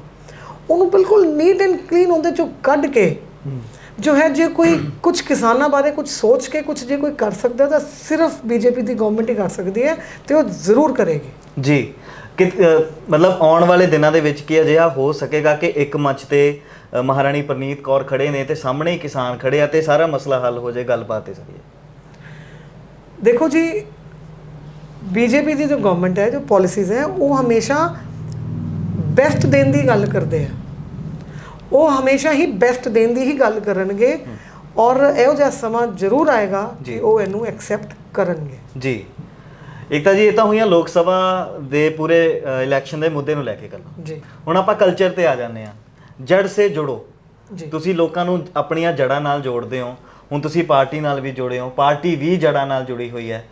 ਉਹਨੂੰ ਬਿਲਕੁਲ ਨੀਟ ਐਂਡ ਕਲੀਨ ਉਹਦੇ ਚੋਂ ਕੱਢ ਕੇ ਜੋ ਹੈ ਜੇ ਕੋਈ ਕੁਝ ਕਿਸਾਨਾਂ ਬਾਰੇ ਕੁਝ ਸੋਚ ਕੇ ਕੁਝ ਜੇ ਕੋਈ ਕਰ ਸਕਦਾ ਤਾਂ ਸਿਰਫ ਬੀਜੇਪੀ ਦੀ ਗਵਰਨਮੈਂਟ ਹੀ ਕਰ ਸਕਦੀ ਹੈ ਤੇ ਉਹ ਜ਼ਰੂਰ ਕਰੇਗੀ। ਜੀ ਕਿ ਮਤਲਬ ਆਉਣ ਵਾਲੇ ਦਿਨਾਂ ਦੇ ਵਿੱਚ ਕੀ ਅਜਿਹਾ ਹੋ ਸਕੇਗਾ ਕਿ ਇੱਕ ਮੰਚ ਤੇ ਮਹਾਰਾਣੀ ਪ੍ਰਨੀਤ ਕੌਰ ਖੜੇ ਨੇ ਤੇ ਸਾਹਮਣੇ ਹੀ ਕਿਸਾਨ ਖੜੇ ਆ ਤੇ ਸਾਰਾ ਮਸਲਾ ਹੱਲ ਹੋ ਜਾਏ ਗੱਲਬਾਤ ਤੇ ਸਕੀ ਦੇਖੋ ਜੀ ਬੀਜੇਪੀ ਦੀ ਜੋ ਗਵਰਨਮੈਂਟ ਹੈ ਜੋ ਪਾਲਿਸੀਜ਼ ਹੈ ਉਹ ਹਮੇਸ਼ਾ ਬੈਸਟ ਦੇਣ ਦੀ ਗੱਲ ਕਰਦੇ ਆ। ਉਹ ਹਮੇਸ਼ਾ ਹੀ ਬੈਸਟ ਦੇਣ ਦੀ ਹੀ ਗੱਲ ਕਰਨਗੇ ਔਰ ਇਹੋ ਜਿਹਾ ਸਮਾਂ ਜ਼ਰੂਰ ਆਏਗਾ। ਕਿ ਉਹ ਇਹਨੂੰ ਐਕਸੈਪਟ ਕਰਨਗੇ। ਜੀ। ਇੱਕ ਤਾਂ ਜੀ ਇਹ ਤਾਂ ਹੋਈਆਂ ਲੋਕ ਸਭਾ ਦੇ ਪੂਰੇ ਇਲੈਕਸ਼ਨ ਦੇ ਮੁੱਦੇ ਨੂੰ ਲੈ ਕੇ ਗੱਲਾਂ। ਜੀ। ਹੁਣ ਆਪਾਂ ਕਲਚਰ ਤੇ ਆ ਜਾਂਦੇ ਆ ਜੜ ਸੇ ਜੁੜੋ। ਜੀ। ਤੁਸੀਂ ਲੋਕਾਂ ਨੂੰ ਆਪਣੀਆਂ ਜੜਾਂ ਨਾਲ ਜੋੜਦੇ ਹੋ। ਹੁਣ ਤੁਸੀਂ ਪਾਰਟੀ ਨਾਲ ਵੀ ਜੁੜੇ ਹੋ। ਪਾਰਟੀ ਵੀ ਜੜਾਂ ਨਾਲ ਜੁੜੀ ਹੋਈ ਹੈ।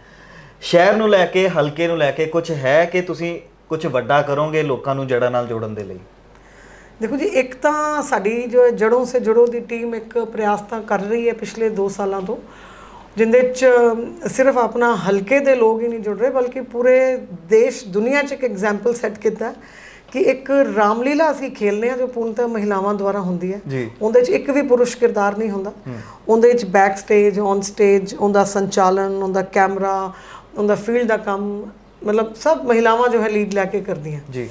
ਸ਼ਹਿਰ ਨੂੰ ਲੈ ਕੇ ਹਲਕੇ ਨੂੰ ਲੈ ਕੇ ਕੁਝ ਹੈ ਕਿ ਤੁਸੀਂ ਕੁਝ ਵੱਡਾ ਕਰੋਗੇ ਲੋਕਾਂ ਨੂੰ ਜੜਾਂ ਨਾਲ ਜੋੜਨ ਦੇ ਲਈ? ਦੇਖੋ ਜੀ ਇੱਕ ਤਾਂ ਸਾਡੀ ਜੋ ਜੜੋਂ ਸੇ ਜੜੋ ਦੀ ਟੀਮ ਇੱਕ ਪ੍ਰਯਾਸ ਤਾਂ ਕਰ ਰਹੀ ਹੈ ਪਿਛਲੇ 2 ਸਾਲਾਂ ਤੋਂ ਜਿੰਦੇ ਚ ਸਿਰਫ ਆਪਣਾ ਹਲਕੇ ਦੇ ਲੋਕ ਹੀ ਨਹੀਂ ਜੁੜ ਰਹੇ ਬਲਕਿ ਪੂਰੇ ਦੇਸ਼ ਦੁਨੀਆ 'ਚ ਇੱਕ ਐਗਜ਼ਾਮਪਲ ਸੈੱਟ ਕੀਤਾ ਕਿ ਇੱਕ ਰਾਮਲੀਲਾ ਅਸੀਂ ਖੇਲਨੇ ਆ ਜੋ ਪੂਰਨਤः ਮਹਿਲਾਵਾਂ ਦੁਆਰਾ ਹੁੰਦੀ ਹੈ। ਉਹਦੇ 'ਚ ਇੱਕ ਵੀ ਪੁਰਸ਼ ਕਿਰਦਾਰ ਨਹੀਂ ਹੁੰਦਾ। ਉਹਦੇ 'ਚ ਬੈਕ ਸਟੇਜ ਔਨ ਸਟੇਜ ਉਹਦਾ ਸੰਚਾਲਨ ਉਹਦਾ ਕੈਮਰਾ ਉਹਦਾ ਫੀਲਡ ਦਾ ਕੰਮ ਮਤਲਬ ਸਭ ਮਹਿਲਾਵਾਂ ਜੋ ਹੈ ਲੀਡ ਲੈ ਕੇ ਕਰਦੀਆਂ। ਜੀ।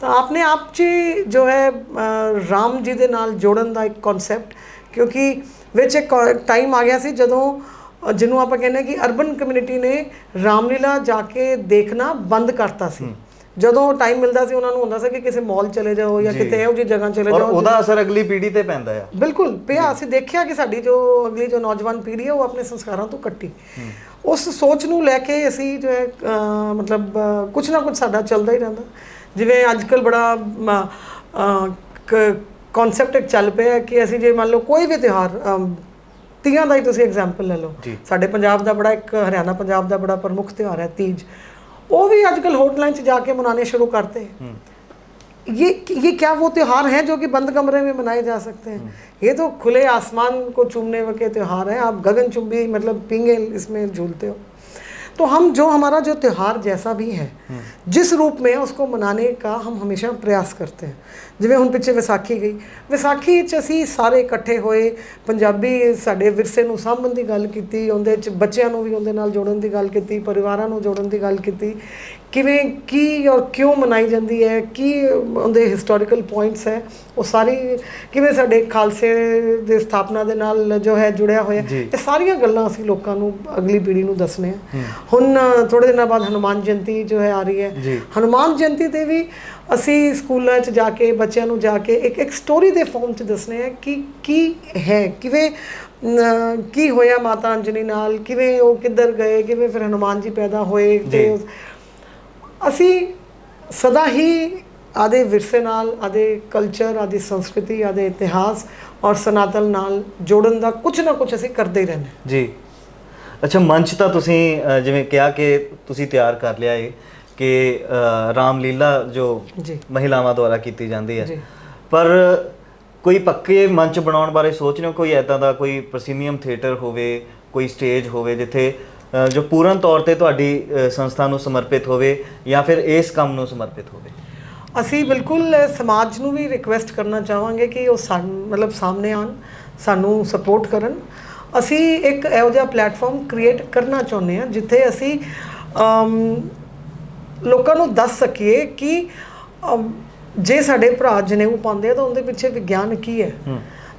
ਤਾਂ ਆਪਣੇ ਆਪ 'ਚ ਜੋ ਹੈ ਰਾਮ ਜੀ ਦੇ ਨਾਲ ਜੋੜਨ ਦਾ ਇੱਕ ਕਨਸੈਪਟ ਕਿਉਂਕਿ ਵਿੱਚ ਇੱਕ ਟਾਈਮ ਆ ਗਿਆ ਸੀ ਜਦੋਂ ਜਿਹਨੂੰ ਆਪਾਂ ਕਹਿੰਦੇ ਕਿ ਅਰਬਨ ਕਮਿਊਨਿਟੀ ਨੇ ਰਾਮਲੀਲਾ ਜਾ ਕੇ ਦੇਖਣਾ ਬੰਦ ਕਰਤਾ ਸੀ। ਜਦੋਂ ਟਾਈਮ ਮਿਲਦਾ ਸੀ ਉਹਨਾਂ ਨੂੰ ਹੁੰਦਾ ਸੀ ਕਿ ਕਿਸੇ ਮਾਲ ਚਲੇ ਜਾਓ ਜਾਂ। ਕਿਤੇ ਇਹੋ ਜਿਹੀ ਜਗ੍ਹਾ ਚਲੇ ਔਰ ਜਾਓ ਉਹਦਾ ਅਸਰ ਅਗਲੀ ਪੀੜ੍ਹੀ ਤੇ ਪੈਂਦਾ ਆ। ਬਿਲਕੁਲ ਪਿਆ ਅਸੀਂ ਦੇਖਿਆ ਕਿ ਸਾਡੀ ਜੋ ਅਗਲੀ ਜੋ ਨੌਜਵਾਨ ਪੀੜ੍ਹੀ ਹੈ ਉਹ ਆਪਣੇ ਸੰਸਕਾਰਾਂ ਤੋਂ ਕੱਟੀ। ਉਸ ਸੋਚ ਨੂੰ ਲੈ ਕੇ ਅਸੀਂ ਜੋ ਹੈ ਮਤਲਬ ਕੁਝ ਨਾ ਕੁਝ ਸਾਡਾ ਚੱਲਦਾ ਹੀ ਰਹਿੰਦਾ। ਜਿਵੇਂ ਅੱਜਕੱਲ ਬੜਾ ਕਨਸੈਪਟ ਇੱਕ ਚੱਲ ਪਿਆ ਹੈ ਕਿ ਅਸੀਂ ਜੇ ਮੰਨ ਲਓ ਕੋਈ ਵੀ ਤਿਉਹਾਰ ਅਮ, ਤੀਆਂ ਦਾ ਹੀ ਤੁਸੀਂ ਐਗਜ਼ਾਮਪਲ ਲੈ ਲਓ ਜੀ। ਸਾਡੇ ਪੰਜਾਬ ਦਾ ਬੜਾ ਇੱਕ ਹਰਿਆਣਾ ਪੰਜਾਬ ਦਾ ਬੜਾ ਪ੍ਰਮੁੱਖ ਤਿਉਹਾਰ ਹੈ ਤੀਜ ਉਹ ਵੀ ਅੱਜਕੱਲ ਹੋਟਲਾਂ 'ਚ ਜਾ ਕੇ ਮਨਾਉਣੇ ਸ਼ੁਰੂ ਕਰਤੇ ਹੂੰ ये ये क्या वो त्योहार हैं जो कि बंद कमरे में मनाए जा सकते हैं ये तो खुले आसमान को चूमने के त्योहार हैं आप गगनचुंबी मतलब पिंगे इसमें झूलते हो तो हम जो हमारा जो त्यौहार जैसा भी है जिस रूप में है उसको मनाने का हम हमेशा प्रयास करते हैं ਜਿਵੇਂ ਹੁਣ ਪਿੱਛੇ ਵਿਸਾਖੀ ਗਈ। ਵਿਸਾਖੀ 'ਚ ਅਸੀਂ ਸਾਰੇ ਇਕੱਠੇ ਹੋਏ ਪੰਜਾਬੀ ਸਾਡੇ ਵਿਰਸੇ ਨੂੰ ਸਾਂਭਣ ਦੀ ਗੱਲ ਕੀਤੀ ਉਹਦੇ 'ਚ ਬੱਚਿਆਂ ਨੂੰ ਵੀ ਉਹਦੇ ਨਾਲ ਜੋੜਨ ਦੀ ਗੱਲ ਕੀਤੀ ਪਰਿਵਾਰਾਂ ਨੂੰ ਜੋੜਨ ਦੀ ਗੱਲ ਕੀਤੀ। ਕਿਵੇਂ ਕੀ ਔਰ ਕਿਉਂ ਮਨਾਈ ਜਾਂਦੀ ਹੈ ਕੀ ਉਹਦੇ ਹਿਸਟੋਰੀਕਲ ਪੁਆਇੰਟਸ ਹੈ ਉਹ ਸਾਰੀ ਕਿਵੇਂ ਸਾਡੇ ਖਾਲਸੇ ਦੇ ਸਥਾਪਨਾ ਦੇ ਨਾਲ ਜੋ ਹੈ ਜੁੜਿਆ ਹੋਇਆ। ਇਹ ਸਾਰੀਆਂ ਗੱਲਾਂ ਅਸੀਂ ਲੋਕਾਂ ਨੂੰ ਅਗਲੀ ਪੀੜ੍ਹੀ ਨੂੰ ਦੱਸਣੇ ਆ। ਹੁਣ ਥੋੜੇ ਦਿਨਾਂ ਬਾਅਦ ਹਨੂਮਾਨ ਜਯੰਤੀ ਜੋ ਹੈ ਆ ਰਹੀ ਹੈ। ਹਨੂਮਾਨ ਜਯੰਤੀ ਤੇ ਵੀ ਅਸੀਂ ਸਕੂਲਾਂ 'ਚ ਜਾ ਕੇ ਬੱਚਿਆਂ ਨੂੰ ਜਾ ਕੇ ਇੱਕ ਇੱਕ ਸਟੋਰੀ ਦੇ ਫਾਰਮ 'ਚ ਦੱਸਣੇ ਆ ਕਿ ਕੀ ਹੈ ਕਿਵੇਂ ਕੀ ਹੋਇਆ ਮਾਤਾ ਅੰਜਨੀ ਨਾਲ ਕਿਵੇਂ ਉਹ ਕਿੱਧਰ ਗਏ ਕਿਵੇਂ ਫਿਰ ਹਨੂਮਾਨ ਜੀ ਪੈਦਾ ਹੋਏ ਤੇ। ਅਸੀਂ ਸਦਾ ਹੀ ਆਦੇ ਵਿਰਸੇ ਨਾਲ ਆਦੇ ਕਲਚਰ ਆਦੀ ਸੰਸਕ੍ਰਿਤੀ ਆਦੇ ਇਤਿਹਾਸ ਔਰ ਸਨਾਤਨ ਨਾਲ ਜੋੜਨ ਦਾ ਕੁਝ ਨਾ ਕੁਝ ਅਸੀਂ ਕਰਦੇ ਹੀ ਰਹਿੰਦੇ। ਜੀ ਅੱਛਾ ਮੰਚ ਤਾਂ ਤੁਸੀਂ ਜਿਵੇਂ ਕਿਹਾ ਕਿ ਤੁਸੀਂ ਤਿਆਰ ਕਰ ਲਿਆ ਏ ਕਿ ਰਾਮਲੀਲਾ ਜੋ ਜੀ। ਮਹਿਲਾਵਾਂ ਦੁਆਰਾ ਕੀਤੀ ਜਾਂਦੀ ਹੈ। ਪਰ ਕੋਈ ਪੱਕੇ ਮੰਚ ਬਣਾਉਣ ਬਾਰੇ ਸੋਚ ਰਹੇ ਹੋ? ਕੋਈ ਐਦਾਂ ਦਾ ਕੋਈ ਪ੍ਰਸੀਨੀਅਮ ਥੀਏਟਰ ਹੋਵੇ ਕੋਈ ਸਟੇਜ ਹੋਵੇ ਜਿੱਥੇ ਜੋ ਪੂਰਨ ਤੌਰ ਤੇ ਤੁਹਾਡੀ ਸੰਸਥਾ ਨੂੰ ਸਮਰਪਿਤ ਹੋਵੇ ਜਾਂ ਫਿਰ ਇਸ ਕੰਮ ਨੂੰ ਸਮਰਪਿਤ ਹੋਵੇ? ਅਸੀਂ ਬਿਲਕੁਲ ਸਮਾਜ ਨੂੰ ਵੀ ਰਿਕੁਐਸਟ ਕਰਨਾ ਚਾਹਾਂਗੇ ਕਿ ਉਹ ਮਤਲਬ ਸਾਹਮਣੇ ਆਣ ਸਾਨੂੰ ਸਪੋਰਟ ਕਰਨ। ਅਸੀਂ ਇੱਕ ਇਹੋ ਜਿਹਾ ਪਲੇਟਫਾਰਮ ਕ੍ਰੀਏਟ ਕਰਨਾ ਚਾਹੁੰਦੇ ਹਾਂ ਜਿੱਥੇ ਅਸੀਂ ਲੋਕਾਂ ਨੂੰ ਦੱਸ ਸਕੀਏ ਕਿ ਜੇ ਸਾਡੇ ਭਰਾ ਜਨੇਊ ਪਾਉਂਦੇ ਆ ਤਾਂ ਉਹਦੇ ਪਿੱਛੇ ਵਿਗਿਆਨ ਕੀ ਹੈ?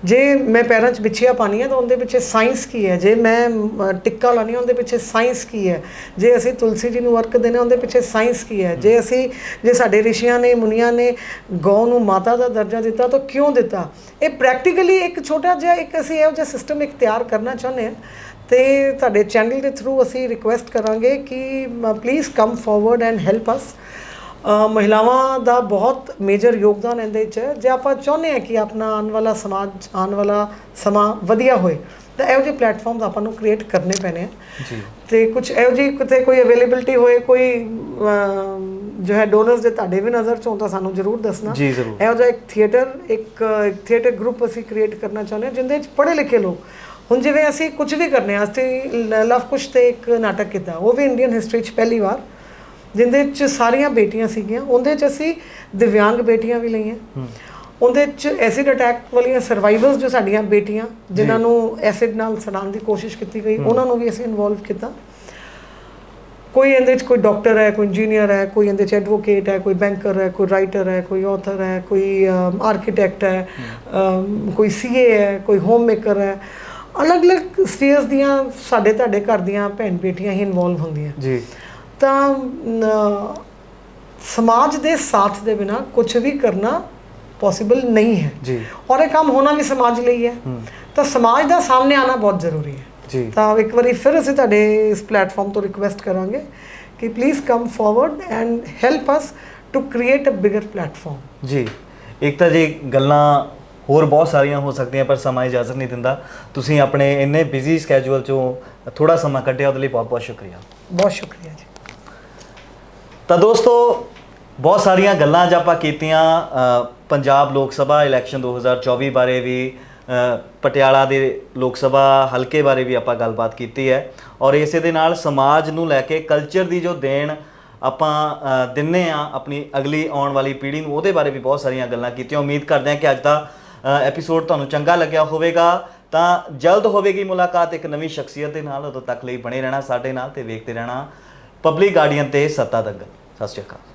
ਜੇ ਮੈਂ ਪੈਰਾਂ 'ਚ ਬਿਛੀਆਂ ਪਾਉਣੀ ਹੈ ਤਾਂ ਉਹਦੇ ਪਿੱਛੇ ਸਾਇੰਸ ਕੀ ਹੈ? ਜੇ ਮੈਂ ਟਿੱਕਾ ਲਾਉਣੀ ਹੈ ਉਹਦੇ ਪਿੱਛੇ ਸਾਇੰਸ ਕੀ ਹੈ? ਜੇ ਅਸੀਂ ਤੁਲਸੀ ਜੀ ਨੂੰ ਵਰਕ ਦੇਣਾ ਉਹਦੇ ਪਿੱਛੇ ਸਾਇੰਸ ਕੀ ਹੈ? ਜੇ ਅਸੀਂ ਜੇ ਸਾਡੇ ਰਿਸ਼ੀਆਂ ਨੇ ਮੁਨੀਆਂ ਨੇ ਗਊ ਨੂੰ ਮਾਤਾ ਦਾ ਦਰਜਾ ਦਿੱਤਾ ਤਾਂ ਕਿਉਂ ਦਿੱਤਾ? ਇਹ ਪ੍ਰੈਕਟੀਕਲੀ ਇੱਕ ਛੋਟਾ ਜਿਹਾ ਇੱਕ ਅਸੀਂ ਇਹੋ ਜਿਹਾ ਸਿਸਟਮ ਇੱਕ ਤਿਆਰ ਕਰਨਾ ਚਾਹੁੰਦੇ ਹਾਂ। ਤੇ ਤੁਹਾਡੇ ਚੈਨਲ ਦੇ ਥਰੂ ਅਸੀਂ ਰਿਕੁਐਸਟ ਕਰਾਂਗੇ ਕਿ please come forward and help us ਮਹਿਲਾਵਾਂ ਦਾ ਬਹੁਤ ਮੇਜਰ ਯੋਗਦਾਨ ਇਹਦੇ ਵਿੱਚ ਹੈ। ਜੇ ਆਪਾਂ ਚਾਹੁੰਦੇ ਹਾਂ ਕਿ ਆਪਣਾ ਆਉਣ ਵਾਲਾ ਸਮਾਜ ਆਉਣ ਵਾਲਾ ਸਮਾਂ ਵਧੀਆ ਹੋਏ ਤਾਂ ਇਹੋ ਜਿਹੇ ਪਲੇਟਫਾਰਮਸ ਆਪਾਂ ਨੂੰ ਕ੍ਰੀਏਟ ਕਰਨੇ ਪੈਣੇ ਆ। ਜੀ। ਤੇ ਕੁਝ ਇਹੋ ਜਿਹੀ ਕਿਤੇ ਕੋਈ ਅਵੇਲੇਬਿਲਟੀ ਹੋਏ ਕੋਈ ਜੋ ਹੈ ਡੋਨਰਸ ਦੇ ਤੁਹਾਡੇ ਵੀ ਨਜ਼ਰ ਚ ਤਾਂ ਸਾਨੂੰ ਜ਼ਰੂਰ ਦੱਸਣਾ। ਜੀ, ਜ਼ਰੂਰ। ਇਹੋ ਜਿਹਾ ਇੱਕ ਥੀਏਟਰ ਇੱਕ ਇੱਕ ਥੀਏਟਰ ਗਰੁੱਪ ਅਸੀਂ ਕ੍ਰੀਏਟ ਕਰਨਾ ਚਾਹੁੰਦੇ ਹਾਂ ਜਿੰਦੇ ਵਿੱਚ ਪੜ੍ਹੇ ਲਿਖੇ ਲੋਕ ਹੁਣ ਜਿਵੇਂ ਅਸੀਂ ਕੁਝ ਵੀ ਕਰਨੇ ਆ ਅਸੀਂ ਲਵ ਕੁਸ਼ ਤੇ ਇੱਕ ਨਾਟਕ ਕੀਤਾ ਉਹ ਵੀ ਇੰਡੀਅਨ ਹਿਸਟਰੀ 'ਚ ਪਹਿਲੀ ਵਾਰ ਜਿੰਦੇ 'ਚ ਸਾਰੀਆਂ ਬੇਟੀਆਂ ਸੀਗੀਆਂ ਉਹਦੇ 'ਚ ਅਸੀਂ ਦਿਵਿਆਂਗ ਬੇਟੀਆਂ ਵੀ ਲਈਆਂ। ਉਹਦੇ 'ਚ ਐਸਿਡ ਅਟੈਕ ਵਾਲੀਆਂ ਸਰਵਾਈਵਰਸ ਜੋ ਸਾਡੀਆਂ ਬੇਟੀਆਂ ਜਿਨ੍ਹਾਂ ਨੂੰ ਐਸਿਡ ਨਾਲ ਸੜਾਉਣ ਦੀ ਕੋਸ਼ਿਸ਼ ਕੀਤੀ ਗਈ ਉਹਨਾਂ ਨੂੰ ਵੀ ਅਸੀਂ ਇਨਵੋਲਵ ਕੀਤਾ। ਕੋਈ ਇਹਦੇ 'ਚ ਕੋਈ ਡਾਕਟਰ ਹੈ ਕੋਈ ਇੰਜੀਨੀਅਰ ਹੈ ਕੋਈ ਇਹਦੇ 'ਚ ਐਡਵੋਕੇਟ ਹੈ ਕੋਈ ਬੈਂਕਰ ਹੈ ਕੋਈ ਰਾਈਟਰ ਹੈ ਕੋਈ ਆਥਰ ਹੈ ਕੋਈ ਆਰਕੀਟੈਕਟ ਹੈ ਕੋਈ ਸੀਏ ਹੈ ਕੋਈ ਹੋਮ ਮੇਕਰ ਹੈ। ਅਲੱਗ-ਅਲੱਗ ਸਫੀਅਰਸ ਦੀਆਂ ਸਾਡੇ ਤੁਹਾਡੇ ਘਰ ਦੀਆਂ ਭੈਣ ਬੇਟੀਆਂ ਹੀ ਇਨਵੋਲਵ ਹੁੰਦੀਆਂ। ਜੀ। ਤਾਂ ਸਮਾਜ ਦੇ ਸਾਥ ਦੇ ਬਿਨਾ ਕੁਝ ਵੀ ਕਰਨਾ ਪੋਸੀਬਲ ਨਹੀਂ ਹੈ। ਜੀ। ਔਰ ਇਹ ਕੰਮ ਹੋਣਾ ਵੀ ਸਮਾਜ ਲਈ ਹੈ। ਹੂੰ। ਤਾਂ ਸਮਾਜ ਦਾ ਸਾਹਮਣੇ ਆਣਾ ਬਹੁਤ ਜ਼ਰੂਰੀ ਹੈ। ਜੀ। ਤਾਂ ਇੱਕ ਵਾਰੀ ਫਿਰ ਅਸੀਂ ਤੁਹਾਡੇ ਇਸ ਪਲੇਟਫਾਰਮ ਤੋਂ ਰਿਕੁਐਸਟ ਕਰਾਂਗੇ ਕਿ please come forward and help us to create a bigger platform ਜੀ। ਇੱਕ ਤਾਂ ਜੀ ਗੱਲਾਂ ਹੋਰ ਬਹੁਤ ਸਾਰੀਆਂ ਹੋ ਸਕਦੀਆਂ ਪਰ ਸਮਾਂ ਇਜਾਜ਼ਤ ਨਹੀਂ ਦਿੰਦਾ। ਤੁਸੀਂ ਆਪਣੇ ਇੰਨੇ ਬਿਜ਼ੀ ਸਕੇਜੂਲ ਚੋਂ ਥੋੜਾ ਸਮਾਂ ਕੱਢਿਆ ਉਹਦੇ ਲਈ ਬਹੁਤ ਬਹੁਤ ਸ਼ੁਕਰੀਆ। ਬਹੁਤ ਸ਼ੁਕਰੀਆ ਜੀ। ਤਾਂ ਦੋਸਤੋ ਬਹੁਤ ਸਾਰੀਆਂ ਗੱਲਾਂ ਅੱਜ ਆਪਾਂ ਕੀਤੀਆਂ ਪੰਜਾਬ ਲੋਕ ਸਭਾ ਇਲੈਕਸ਼ਨ 2024 ਬਾਰੇ ਵੀ ਪਟਿਆਲਾ ਦੇ ਲੋਕ ਸਭਾ ਹਲਕੇ ਬਾਰੇ ਵੀ ਆਪਾਂ ਗੱਲਬਾਤ ਕੀਤੀ ਹੈ। ਔਰ ਇਸੇ ਦੇ ਨਾਲ ਸਮਾਜ ਨੂੰ ਲੈ ਕੇ ਕਲਚਰ ਦੀ ਜੋ ਦੇਣ ਆਪਾਂ ਦਿੰਨੇ ਆ ਆਪਣੀ ਅਗਲੀ ਆਉਣ ਵਾਲੀ ਪੀੜ੍ਹੀ ਨੂੰ ਉਹਦੇ ਬਾਰੇ ਵੀ ਬਹੁਤ ਸਾਰੀਆਂ ਗੱਲਾਂ ਕੀਤੀਆਂ। ਉਮੀਦ ਕਰਦੇ ਹਾਂ ਕਿ ਅੱਜ ਦਾ ਐਪੀਸੋਡ ਤੁਹਾਨੂੰ ਚੰਗਾ ਲੱਗਿਆ ਹੋਵੇਗਾ, ਤਾਂ ਜਲਦ ਹੋਵੇਗੀ ਮੁਲਾਕਾਤ ਇੱਕ ਨਵੀਂ ਸ਼ਖਸੀਅਤ ਦੇ ਨਾਲ, ਉਦੋਂ ਤੱਕ ਲਈ ਬਣੇ ਰਹਿਣਾ ਸਾਡੇ ਨਾਲ ਤੇ ਵੇਖਦੇ ਰਹਿਣਾ ਪਬਲਿਕ ਗਾਰਡੀਅਨ ਤੇ ਸੱਤਾ ਦੰਗਲ ਸਤਿ ਸ਼੍ਰੀ ਅਕਾਲ।